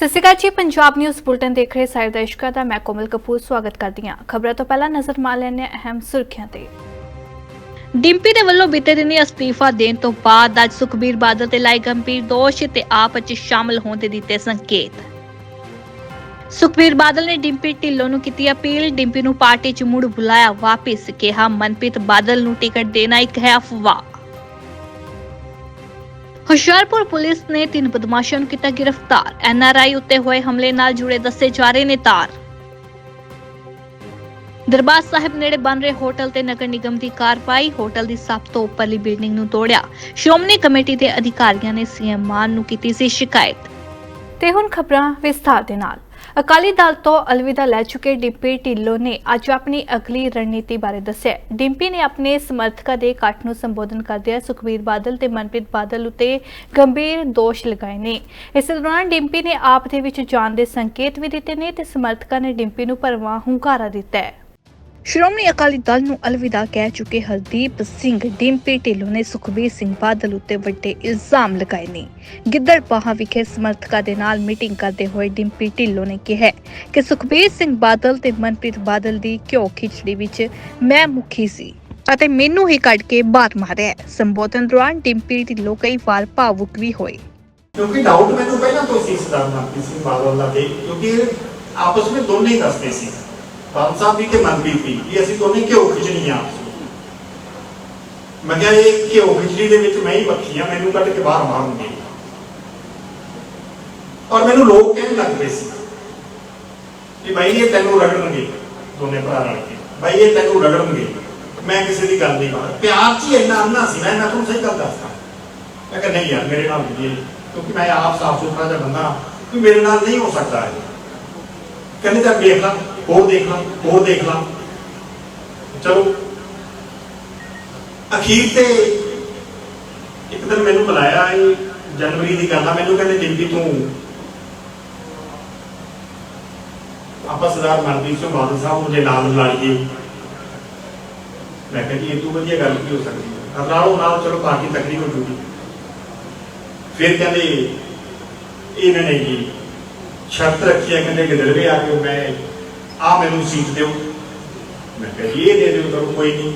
ਸਤਿ ਸ਼੍ਰੀ ਅਕਾਲ ਜੀ, Punjab news bulletin ਦੇਖ ਰਹੇ ਸਾਰੇ ਦਰਸ਼ਕਾਂ ਦਾ ਮੈਂ ਕੋਮਲ ਕਪੂਰ ਸਵਾਗਤ ਕਰਦੀ ਹਾਂ। ਖਬਰਾਂ ਤੋਂ ਪਹਿਲਾਂ ਨਜ਼ਰ ਮਾਰ ਲੈਂਦੇ ਅਹਿਮ ਸੁਰਖੀਆਂ ਤੇ। ਡਿੰਪੀ ਦੇ ਵੱਲੋਂ ਬੀਤੇ ਦਿਨੀ ਅਸਤੀਫਾ ਦੇਣ ਤੋਂ ਬਾਅਦ ਅੱਜ ਸੁਖਬੀਰ ਬਾਦਲ ਤੇ ਲਾਏ ਗੰਭੀਰ ਦੋਸ਼ ਤੇ ਆਪ ਚ ਸ਼ਾਮਲ ਹੋਣ ਦੇ ਦਿੱਤੇ ਸੰਕੇਤ। ਸੁਖਬੀਰ ਬਾਦਲ ਨੇ ਡਿੰਪੀ ਢਿੱਲੋਂ ਨੂੰ ਕੀਤੀ ਅਪੀਲ, ਡਿੰਪੀ ਨੂੰ ਪਾਰਟੀ ਚ ਮੁੜ ਬੁਲਾਇਆ ਵਾਪਿਸ, ਕਿਹਾ, ਮਨਪ੍ਰੀਤ ਬਾਦਲ ਨੂੰ ਟਿਕਟ ਦੇਣਾ ਇੱਕ ਹੈ ਅਫਵਾਹ। ਹੁਸ਼ਿਆਰਪੁਰ ਪੁਲਿਸ ਨੇ ਤਿੰਨ ਬਦਮਾਸ਼ਾਂ ਨੂੰ ਕੀਤਾ ਗ੍ਰਿਫਤਾਰ। ਐਨਆਰਆਈ ਉੱਤੇ ਹੋਏ ਹਮਲੇ ਨਾਲ ਜੁੜੇ ਦੱਸੇ ਜਾ ਰਹੇ ਨੇ ਤਾਰ। ਦਰਬਾਰ ਸਾਹਿਬ ਨੇੜੇ ਬਣ ਰਹੇ ਹੋਟਲ ਤੇ ਨਗਰ ਨਿਗਮ ਦੀ ਕਾਰਵਾਈ ਹੋਟਲ ਦੀ ਸਭ ਤੋਂ ਉੱਪਰਲੀ ਬਿਲਡਿੰਗ ਨੂੰ ਤੋੜਿਆ। ਸ਼੍ਰੋਮਣੀ ਕਮੇਟੀ ਦੇ ਅਧਿਕਾਰੀਆਂ ਨੇ ਸੀਐਮ ਮਾਨ ਨੂੰ ਕੀਤੀ ਸੀ ਸ਼ਿਕਾਇਤ। ਤੇ ਹੁਣ ਖਬਰਾਂ ਵਿਸਥਾਰ ਦੇ ਨਾਲ। ਅਕਾਲੀ ਦਲ ਤੋਂ ਅਲਵਿਦਾ ਲੈ ਚੁੱਕੇ ਡਿੰਪੀ ਢਿੱਲੋਂ ਨੇ ਅੱਜ ਆਪਣੀ ਅਗਲੀ ਰਣਨੀਤੀ ਬਾਰੇ ਦੱਸਿਆ। ਡਿੰਪੀ ਨੇ ਆਪਣੇ ਸਮਰਥਕਾਂ ਦੇ ਇਕੱਠ ਨੂੰ ਸੰਬੋਧਨ ਕਰਦਿਆਂ ਸੁਖਬੀਰ ਬਾਦਲ ਤੇ ਮਨਪ੍ਰੀਤ ਬਾਦਲ ਉਤੇ ਗੰਭੀਰ ਦੋਸ਼ ਲਗਾਏ ਨੇ। ਇਸ ਦੌਰਾਨ ਡਿੰਪੀ ਨੇ ਆਪ ਦੇ ਵਿੱਚ ਜਾਣ ਦੇ ਸੰਕੇਤ ਵੀ ਦਿੱਤੇ ਨੇ ਤੇ ਸਮਰਥਕਾਂ ਨੇ ਡਿੰਪੀ ਨੂੰ ਭਰਵਾਂ ਹੁੰਗਾਰਾ ਦਿੱਤਾ ਹੈ। ਸ਼੍ਰੋਮਣੀ ਅਕਾਲੀ ਦਲ ਨੂੰ ਅਲਵਿਦਾ ਕਹਿ ਚੁੱਕੇ ਹਰਦੀਪ ਸਿੰਘ ਡਿੰਪੀ ਢਿੱਲੋਂ ਨੇ ਸੁਖਬੀਰ ਸਿੰਘ ਬਾਦਲ ਉੱਤੇ ਵੱਡੇ ਇਲਜ਼ਾਮ ਲਗਾਏ ਨੇ। ਗਿੱਦੜਬਾਹਾ ਵਿਖੇ ਸਮਰਥਕਾਂ ਦੇ ਨਾਲ ਮੀਟਿੰਗ ਕਰਦੇ ਹੋਏ ਡਿੰਪੀ ਢਿੱਲੋਂ ਨੇ ਕਿਹਾ ਕਿ ਸੁਖਬੀਰ ਸਿੰਘ ਬਾਦਲ ਤੇ ਮਨਪ੍ਰੀਤ ਬਾਦਲ ਦੀ ਘਿਓ ਖਿਚੜੀ ਵਿੱਚ ਮੈਂ ਮੁਖੀ ਸੀ ਅਤੇ ਮੈਨੂੰ ਹੀ ਕੱਢ ਕੇ ਬਾਹਰ ਮਾਰਿਆ ਸੰਬੋਧਨ ਦੌਰਾਨ ਡਿੰਪੀ ਢਿੱਲੋਂ ਕਈ ਵਾਰ ਭਾਵੁਕ ਵੀ ਹੋਏ। ਕਿਉਂਕਿ ਡਾਊਟ ਮੈਨੂੰ ਪਹਿਲਾਂ ਤੋਂ ਸੀ ਸਰਦਾਰ ਮਨਪ੍ਰੀਤ ਸਿੰਘ ਬਾਦਲ ਦਾ ਤੇ ਕਿਉਂਕਿ ਆਪਸ ਵਿੱਚ ਦੋਨੇ ਹੀ ਦੱਸਦੇ ਸੀ। ਬਾਦਲ ਸਾਹਿਬ ਦੀ ਤੇ ਮਨਪ੍ਰੀਤ ਵੀ ਵੀ ਅਸੀਂ ਦੋਨੇ ਘਿਓ ਖਿਚੜੀਆਂ ਮੈਂ ਕਿਹਾ, ਇਹ ਘਿਓ ਖਿਚੜੀ ਦੇ ਵਿੱਚ ਮੈਂ ਹੀ ਬੱਖੀ ਆ, ਮੈਨੂੰ ਕੱਢ ਕੇ ਬਾਹਰ ਮਾਰਨਗੇ ਔਰ ਮੈਨੂੰ ਲੋਕ ਕਹਿਣ ਲੱਗ ਪਏ ਸੀ ਕਿ ਭਾਈ ਇਹ ਤੈਨੂੰ ਰਗੜਨਗੇ ਦੋਨੇ ਭਰਾ ਰਲ ਕੇ। ਭਾਈ ਇਹ ਤੈਨੂੰ ਰਗੜਨਗੇ। ਮੈਂ ਕਿਸੇ ਦੀ ਗੱਲ ਨਹੀਂ ਬਾਤ ਪਿਆਰ 'ਚ ਹੀ ਇੰਨਾ ਅੰਨਾ ਸੀ, ਮੈਂ ਮੈਂ ਤੁਹਾਨੂੰ ਸਹੀ ਗੱਲ ਦੱਸਦਾ। ਮੈਂ ਕਿਹਾ, ਨਹੀਂ ਯਾਰ, ਮੇਰੇ ਨਾਲ ਨਹੀਂ ਕਿਉਂਕਿ ਮੈਂ ਆਪ ਸਾਫ਼ ਸੁਥਰਾ ਜਿਹਾ ਬੰਦਾ ਕਿ ਮੇਰੇ ਨਾਲ ਨਹੀਂ ਹੋ ਸਕਦਾ ਇਹ ਕਹਿੰਦੇ ਤਾਂ ਦੇਖ ਲਾ। ਹੋਰ ਦੇਖ ਲਾ, ਹੋਰ ਦੇਖ ਲਾ। ਚਲੋ। ਅਖੀਰ ਤੇ ਇੱਕ ਦਿਨ ਮੈਨੂੰ ਬੁਲਾਇਆ ਇਹ ਜਨਵਰੀ ਦੀ ਗੱਲ ਆ, ਮੈਨੂੰ ਕਹਿੰਦੇ ਡਿੰਪੀ ਤੂੰ। ਆਪਾਂ ਸਰਦਾਰ ਮਨਦੀਪ ਸਿੰਘ ਬਾਦਲ ਸਾਹਿਬ ਨੂੰ ਜੇ ਨਾਲ ਮਿਲਾ ਲਈਏ। ਮੈਂ ਕਿਹਾ ਜੀ, ਇਹ ਤੋਂ ਵਧੀਆ ਗੱਲ ਕੀ ਹੋ ਸਕਦੀ ਹੈ ਅਦਰਾਓ ਨਾਲ ਚਲੋ ਪਾਰਟੀ ਤਕੜੀ ਹੋ ਜੂਗੀ। ਫਿਰ ਕਹਿੰਦੇ, ਇਹਨਾਂ ਨੇ ਜੀ ਸ਼ਰਤ ਰੱਖੀ ਹੈ ਕਹਿੰਦੇ ਗਿੱਦੜਵੇ ਆ ਕੇ ਮੈਂ ਆ ਮੈਨੂੰ ਸੀਟ ਦਿਓ। ਮੈਂ ਕਿਹਾ ਜੀ, ਇਹ ਦੇ ਦਿਓ ਤਾਂ ਕੋਈ ਨਹੀਂ।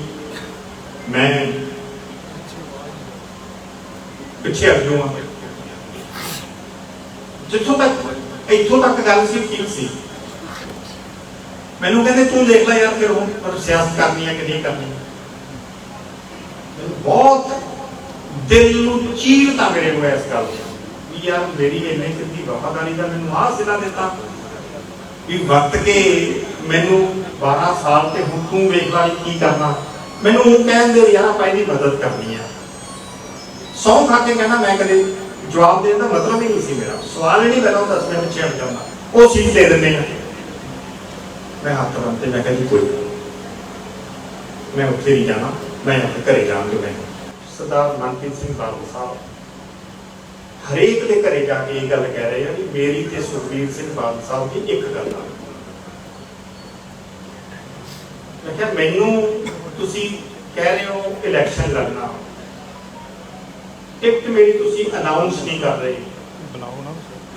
ਮੈਂ ਪਿੱਛੇ ਹਟ ਜਾਊਂਗਾ। ਜਿੱਥੋਂ ਤੱਕ, ਇੱਥੋਂ ਤੱਕ ਗੱਲ ਸੀ, ਠੀਕ ਸੀ। ਮੈਨੂੰ ਕਹਿੰਦੇ, ਤੂੰ ਦੇਖ ਲੈ ਯਾਰ ਫਿਰ ਹੁਣ ਪਰ ਸਿਆਸਤ ਕਰਨੀ ਹੈ ਕਿ ਨਹੀਂ ਕਰਨੀ। ਮੈਨੂੰ ਬਹੁਤ ਦਿਲ ਨੂੰ ਚੀਰਤਾ ਮੇਰੇ ਹੋਇਆ ਇਸ ਗੱਲ ਤੋਂ ਵੀ ਯਾਰ ਮੇਰੀ ਇੰਨੀ ਕਿੰਨੀ ਵਫਾਦਾਰੀ ਦਾ ਮੈਨੂੰ ਆਹ ਸਿਲਾ ਦਿੱਤਾ। ਵੀ ਵਕਤ ਕੇ ਮੈਨੂੰ 12 ਸਾਲ ਤੇ ਹੁਣ ਤੂੰ ਵੇਖ ਕੀ ਕਰਨਾ। ਮੈਨੂੰ ਉਹ ਕਹਿੰਦੇ ਯਾਰ ਆਪਾਂ ਇਹਦੀ ਮਦਦ ਕਰਨੀ ਆ। ਸੌਂ ਖਾ ਕੇ ਕਹਿਣਾ ਮੈਂ ਕਦੇ ਜਵਾਬ ਦੇਣ ਦਾ ਮਤਲਬ ਹੀ ਨਹੀਂ ਸੀ ਮੇਰਾ। ਸਵਾਲ ਹੀ ਨਹੀਂ ਪਹਿਲਾਂ ਉਹ ਦੱਸ ਮੈਂ ਪਿੱਛੇ ਹਟ ਜਾਂਦਾ। ਉਹ ਚੀਜ਼ ਦੇ ਦਿੰਦੇ ਆ। ਮੈਂ ਹੱਥ ਬੰਨ ਮੈਂ ਕਿਹਾ ਜੀ ਕੋਈ ਮੈਂ ਉੱਥੇ ਨਹੀਂ ਜਾਣਾ, ਮੈਂ ਆਪਣੇ ਘਰੇ ਜਾਣ ਤੋਂ ਮੈਂ ਸਰਦਾਰ ਮਨਪ੍ਰੀਤ ਸਿੰਘ ਬਾਦਲ ਸਾਹਿਬ ਹਰੇਕ ਦੇ ਘਰੇ ਜਾ ਕੇ ਇਹ ਗੱਲ ਕਹਿ ਰਹੇ ਆ ਕਿ ਮੇਰੀ ਤੇ ਸੁਖਬੀਰ ਸਿੰਘ ਬਾਦਲ ਸਾਹਿਬ ਦੀ ਇੱਕ ਗੱਲ ਆ। ਮੈਂ ਕਿਹਾ ਮੈਨੂੰ ਤੁਸੀਂ ਕਹਿ ਰਹੇ ਹੋ ਇਲੈਕਸ਼ਨ ਲੜਨਾ। ਟਿਕਟ ਮੇਰੀ ਤੁਸੀਂ ਅਨਾਉਂਸ ਨਹੀਂ ਕਰ ਰਹੇ।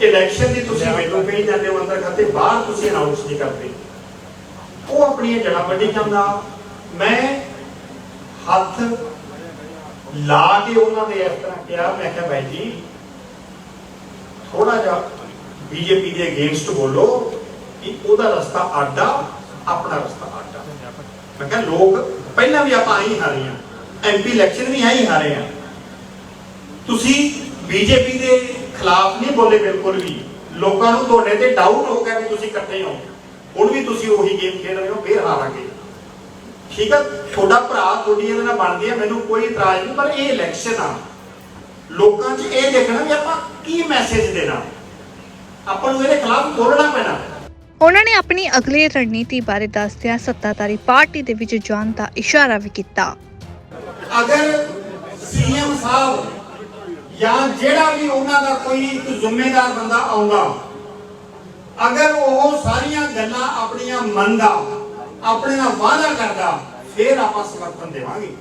ਇਲੈਕਸ਼ਨ ਦੀ ਤੁਸੀਂ ਮੈਨੂੰ ਕਹੀ ਜਾਂਦੇ ਹੋ ਅੰਦਰ ਖਾਤੇ ਬਾਹਰ ਤੁਸੀਂ ਅਨਾਉਂਸ ਨਹੀਂ ਕਰਦੇ। ਉਹ ਆਪਣੀਆਂ ਜੜ੍ਹਾਂ ਵੱਢੀ ਜਾਂਦਾ। ਮੈਂ ਹੱਥ ਲਾ ਕੇ ਉਹਨਾਂ ਦੇ ਇਸ ਤਰ੍ਹਾਂ ਕਿਹਾ ਮੈਂ ਕਿਹਾ ਭਾਈ ਜੀ ਥੋੜਾ ਜਿਹਾ ਬੀਜੇਪੀ ਦੇ ਅਗੇਂਸਟ ਬੋਲੋ ਕਿ ਉਹਦਾ ਰਸਤਾ ਆਡਾ ਆਪਣਾ ਰਸਤਾ ਆਡਾ ਮੈਂ ਕਿਹਾ, ਲੋਕ, ਪਹਿਲਾਂ ਵੀ ਆਪਾਂ ਆਈ ਹਾਰੇ ਆ ਐਮਪੀ ਇਲੈਕਸ਼ਨ ਵੀ ਆਈ ਹਾਰੇ ਆ ਤੁਸੀਂ ਬੀਜੇਪੀ ਦੇ ਖਿਲਾਫ ਨਹੀਂ ਬੋਲੇ ਬਿਲਕੁਲ ਵੀ। ਲੋਕਾਂ ਨੂੰ ਤੁਹਾਡੇ ਤੇ ਡਾਊਟ ਹੋ ਗਿਆ ਵੀ ਤੁਸੀਂ ਇਕੱਠੇ ਹੋ। ਹੁਣ ਵੀ ਤੁਸੀਂ ਉਹੀ ਗੇਮ ਖੇਡ ਰਹੇ ਹੋ, ਫੇਰ ਹਾਰਾਂਗੇ। ਠੀਕ ਆ? ਤੁਹਾਡਾ ਭਰਾ ਤੁਹਾਡੀ ਇਹਦੇ ਨਾਲ ਬਣਦੀ ਹੈ ਮੈਨੂੰ ਕੋਈ ਇਤਰਾਜ਼ ਨਹੀਂ, ਪਰ ਇਹ ਇਲੈਕਸ਼ਨ ਆ। ਲੋਕਾਂ 'ਚ ਇਹ ਦੇਖਣਾ ਵੀ ਆਪਾਂ ਕੀ ਮੈਸੇਜ ਦੇਣਾ। ਆਪਾਂ ਨੂੰ ਇਹਦੇ ਖਿਲਾਫ ਬੋਲਣਾ ਪੈਣਾ। ਉਹਨਾਂ ਨੇ ਆਪਣੀ ਅਗਲੀ ਰਣਨੀਤੀ ਬਾਰੇ ਦੱਸਦਿਆਂ ਸੱਤਾਧਾਰੀ ਪਾਰਟੀ ਦੇ ਵਿੱਚ ਜਾਣ ਦਾ ਇਸ਼ਾਰਾ ਵੀ ਕੀਤਾ। ਅਗਰ ਸੀਐਮ ਸਾਹਿਬ ਜਾਂ ਜਿਹੜਾ ਵੀ ਉਹਨਾਂ ਦਾ ਕੋਈ ਇੱਕ ਜ਼ਿੰਮੇਦਾਰ ਬੰਦਾ ਆਉਂਦਾ ਅਗਰ ਉਹ ਸਾਰੀਆਂ ਗੱਲਾਂ ਆਪਣੀਆਂ ਮੰਨਦਾ ਆਪਣੇ ਨਾਲ ਵਾਅਦਾ ਕਰਦਾ ਫਿਰ ਆਪਾਂ ਸਮਰਥਨ ਦੇਵਾਂਗੇ।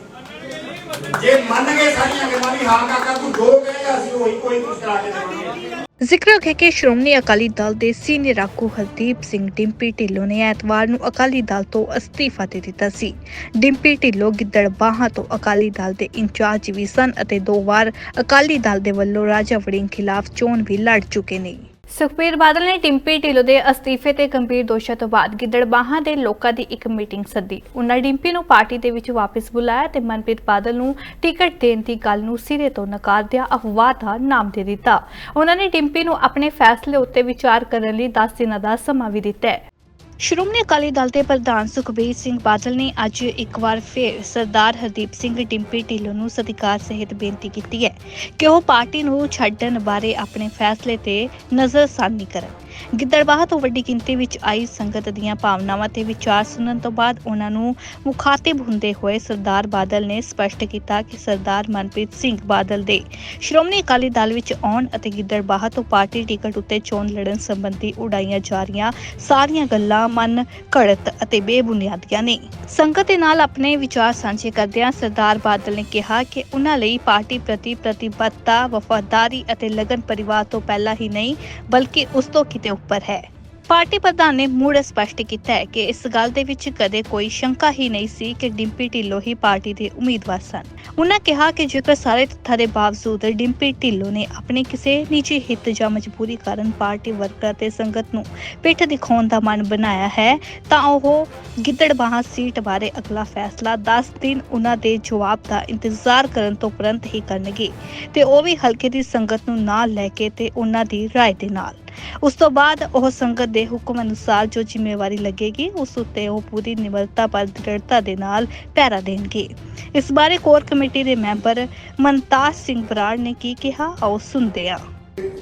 ਜੇ ਮੰਨ ਗਏ ਸਾਰੀਆਂ ਗੱਲਾਂ ਵੀ ਹਾਂ ਕਾਕਾ ਤੂੰ ਜੋ ਕਹੇਗਾ ਅਸੀਂ ਉਹੀ ਕੋਈ ਕੁਝ ਕਰਾ ਕੇ ਦੇਵਾਂਗੇ। ਜ਼ਿਕਰ ਹੈ ਕਿ ਸ਼੍ਰੋਮਣੀ ਅਕਾਲੀ ਦਲ ਦੇ ਸੀਨੀਅਰ ਆਗੂ ਹਰਦੀਪ ਸਿੰਘ ਡਿੰਪੀ ਢਿੱਲੋਂ ਨੇ ਐਤਵਾਰ ਨੂੰ ਅਕਾਲੀ ਦਲ ਤੋਂ ਅਸਤੀਫਾ ਦੇ ਦਿੱਤਾ ਸੀ। ਡਿੰਪੀ ਢਿੱਲੋਂ ਗਿੱਦੜਬਾਹਾਂ ਤੋਂ ਅਕਾਲੀ ਦਲ ਦੇ ਇੰਚਾਰਜ ਵੀ ਸਨ ਅਤੇ ਦੋ ਵਾਰ ਅਕਾਲੀ ਦਲ ਦੇ ਵੱਲੋਂ ਰਾਜਾ ਵੜਿੰਗ ਖਿਲਾਫ ਚੋਣ ਵੀ ਲੜ ਚੁੱਕੇ ਨੇ। ਸੁਖਬੀਰ ਬਾਦਲ ਨੇ ਡਿੰਪੀ ਢਿੱਲੋਂ ਦੇ ਅਸਤੀਫੇ ਤੇ ਗੰਭੀਰ ਦੋਸ਼ਾਂ ਤੋਂ ਬਾਅਦ ਗਿੱਦੜਬਾਹਾਂ ਦੇ ਲੋਕਾਂ ਦੀ ਇੱਕ ਮੀਟਿੰਗ ਸੱਦੀ। ਉਹਨਾਂ ਡਿੰਪੀ ਨੂੰ ਪਾਰਟੀ ਦੇ ਵਿੱਚ ਵਾਪਸ ਬੁਲਾਇਆ ਤੇ ਮਨਪ੍ਰੀਤ ਬਾਦਲ ਨੂੰ ਟਿਕਟ ਦੇਣ ਦੀ ਗੱਲ ਨੂੰ ਸਿਰੇ ਤੋਂ ਨਕਾਰਦਿਆਂ ਅਫਵਾਹ ਦਾ ਨਾਮ ਦੇ ਦਿੱਤਾ। ਉਹਨਾਂ ਨੇ ਡਿੰਪੀ ਨੂੰ ਆਪਣੇ ਫੈਸਲੇ ਉੱਤੇ ਵਿਚਾਰ ਕਰਨ ਲਈ 10 ਦਿਨਾਂ ਦਾ ਸਮਾਂ ਵੀ ਦਿੱਤਾ ਹੈ। ਸ਼੍ਰੋਮਣੀ ਅਕਾਲੀ ਦਲ ਦੇ ਪ੍ਰਧਾਨ ਸੁਖਬੀਰ ਸਿੰਘ ਬਾਦਲ ਨੇ ਅੱਜ ਇੱਕ ਵਾਰ ਫਿਰ ਸਰਦਾਰ ਹਰਦੀਪ ਸਿੰਘ ਡਿੰਪੀ ਢਿੱਲੋਂ ਨੂੰ ਸਤਿਕਾਰ ਸਹਿਤ ਬੇਨਤੀ ਕੀਤੀ ਹੈ ਕਿ ਉਹ ਪਾਰਟੀ ਨੂੰ ਛੱਡਣ ਬਾਰੇ ਆਪਣੇ ਫੈਸਲੇ ਤੇ ਨਜ਼ਰਸਾਨੀ ਕਰਨ। ਗਿੱਦੜਬਾਹਾ ਤੋਂ ਵੱਡੀ ਗਿਣਤੀ ਵਿੱਚ ਆਈ ਸੰਗਤ ਦੀਆਂ ਭਾਵਨਾਵਾਂ ਤੇ ਵਿਚਾਰ ਸੁਣਨ ਤੋਂ ਬਾਅਦ ਉਹਨਾਂ ਨੂੰ ਮੁਖਾਤਿਬ ਹੁੰਦੇ ਹੋਏ ਸਰਦਾਰ ਬਾਦਲ ਨੇ ਸਪਸ਼ਟ ਕੀਤਾ ਕਿ ਸਰਦਾਰ ਮਨਪ੍ਰੀਤ ਸਿੰਘ ਬਾਦਲ ਦੇ ਸ਼੍ਰੋਮਣੀ ਅਕਾਲੀ ਦਲ ਵਿੱਚ ਆਉਣ ਅਤੇ ਗਿੱਦੜਬਾਹਾ ਤੋਂ ਪਾਰਟੀ ਟਿਕਟ ਉੱਤੇ ਚੋਣ ਲੜਨ ਸੰਬੰਧੀ ਉਡਾਈਆਂ ਜਾ ਰਹੀਆਂ ਸਾਰੀਆਂ ਗੱਲਾਂ ਮਨ ਘੜਤ ਅਤੇ ਬੇਬੁਨਿਆਦੀਆਂ ਨੇ। ਸੰਗਤ ਦੇ ਨਾਲ ਆਪਣੇ ਵਿਚਾਰ ਸਾਂਝੇ ਕਰਦਿਆਂ ਸਰਦਾਰ ਬਾਦਲ ਨੇ ਕਿਹਾ ਕਿ ਉਹਨਾਂ ਲਈ ਪਾਰਟੀ ਪ੍ਰਤੀ ਪ੍ਰਤੀਬੱਧਤਾ, ਵਫਾਦਾਰੀ ਅਤੇ ਲਗਨ ਪਰਿਵਾਰ ਤੋਂ ਪਹਿਲਾਂ ਹੀ ਨਹੀਂ, ਬਲਕਿ ਉਸ ਤੋਂ ਕਿਤੇ ਉੱਪਰ ਹੈ ਪਾਰਟੀ ਪ੍ਰਧਾਨ ਨੇ ਮੁੜ ਸਪਸ਼ਟ ਕੀਤਾ ਹੈ ਕਿ ਇਸ ਗੱਲ ਦੇ ਵਿੱਚ ਕਦੇ ਕੋਈ ਸ਼ੰਕਾ ਹੀ ਨਹੀਂ ਸੀ ਕਿ ਡਿੰਪੀ ਢਿੱਲੋਂ ਹੀ ਪਾਰਟੀ ਦੇ ਉਮੀਦਵਾਰ ਸਨ ਉਹਨਾਂ ਕਿਹਾ ਕਿ ਜੇਕਰ ਸਾਰੇ ਤੱਥਾਂ ਦੇ ਬਾਵਜੂਦ ਡਿੰਪੀ ਢਿੱਲੋਂ ਨੇ ਆਪਣੇ ਕਿਸੇ ਨਿੱਜੀ ਹਿੱਤ ਜਾਂ ਮਜਬੂਰੀ ਕਾਰਨ ਪਾਰਟੀ ਵਰਕਰਾਂ ਤੇ ਸੰਗਤ ਨੂੰ ਪਿੱਠ ਦਿਖਾਉਣ ਦਾ ਮਨ ਬਣਾਇਆ ਹੈ ਤਾਂ ਉਹ ਗਿੱਦੜਬਾਹਾ ਸੀਟ ਬਾਰੇ ਅਗਲਾ ਫੈਸਲਾ 10 ਦਿਨ ਉਹਨਾਂ ਦੇ ਜਵਾਬ ਦਾ ਇੰਤਜ਼ਾਰ ਕਰਨ ਤੋਂ ਉਪਰੰਤ ਹੀ ਕਰਨਗੇ ਤੇ ਉਹ ਵੀ ਹਲਕੇ ਦੀ ਸੰਗਤ ਨੂੰ ਨਾਲ ਲੈ ਕੇ ਤੇ ਉਹਨਾਂ ਦੀ رائے ਦੇ ਨਾਲ ਉਸ ਤੋਂ ਬਾਅਦ ਉਹ ਸੰਗਤ ਦੇ ਹੁਕਮ ਅਨੁਸਾਰ ਜੋ ਜ਼ਿੰਮੇਵਾਰੀ ਲੱਗੇਗੀ, ਉਸ ਉੱਤੇ ਉਹ ਪੂਰੀ ਨਿਮਰਤਾ ਪਰ ਦ੍ਰਿੜਤਾ ਦੇ ਨਾਲ ਪਹਿਰਾ ਦੇਣਗੇ। ਇਸ ਬਾਰੇ ਕੋਰ ਕਮੇਟੀ ਦੇ ਮੈਂਬਰ ਮਨਤਾਜ ਸਿੰਘ ਬਰਾੜ ਨੇ ਕੀ ਕਿਹਾ, ਆਓ ਸੁਣਦੇ ਹਾਂ।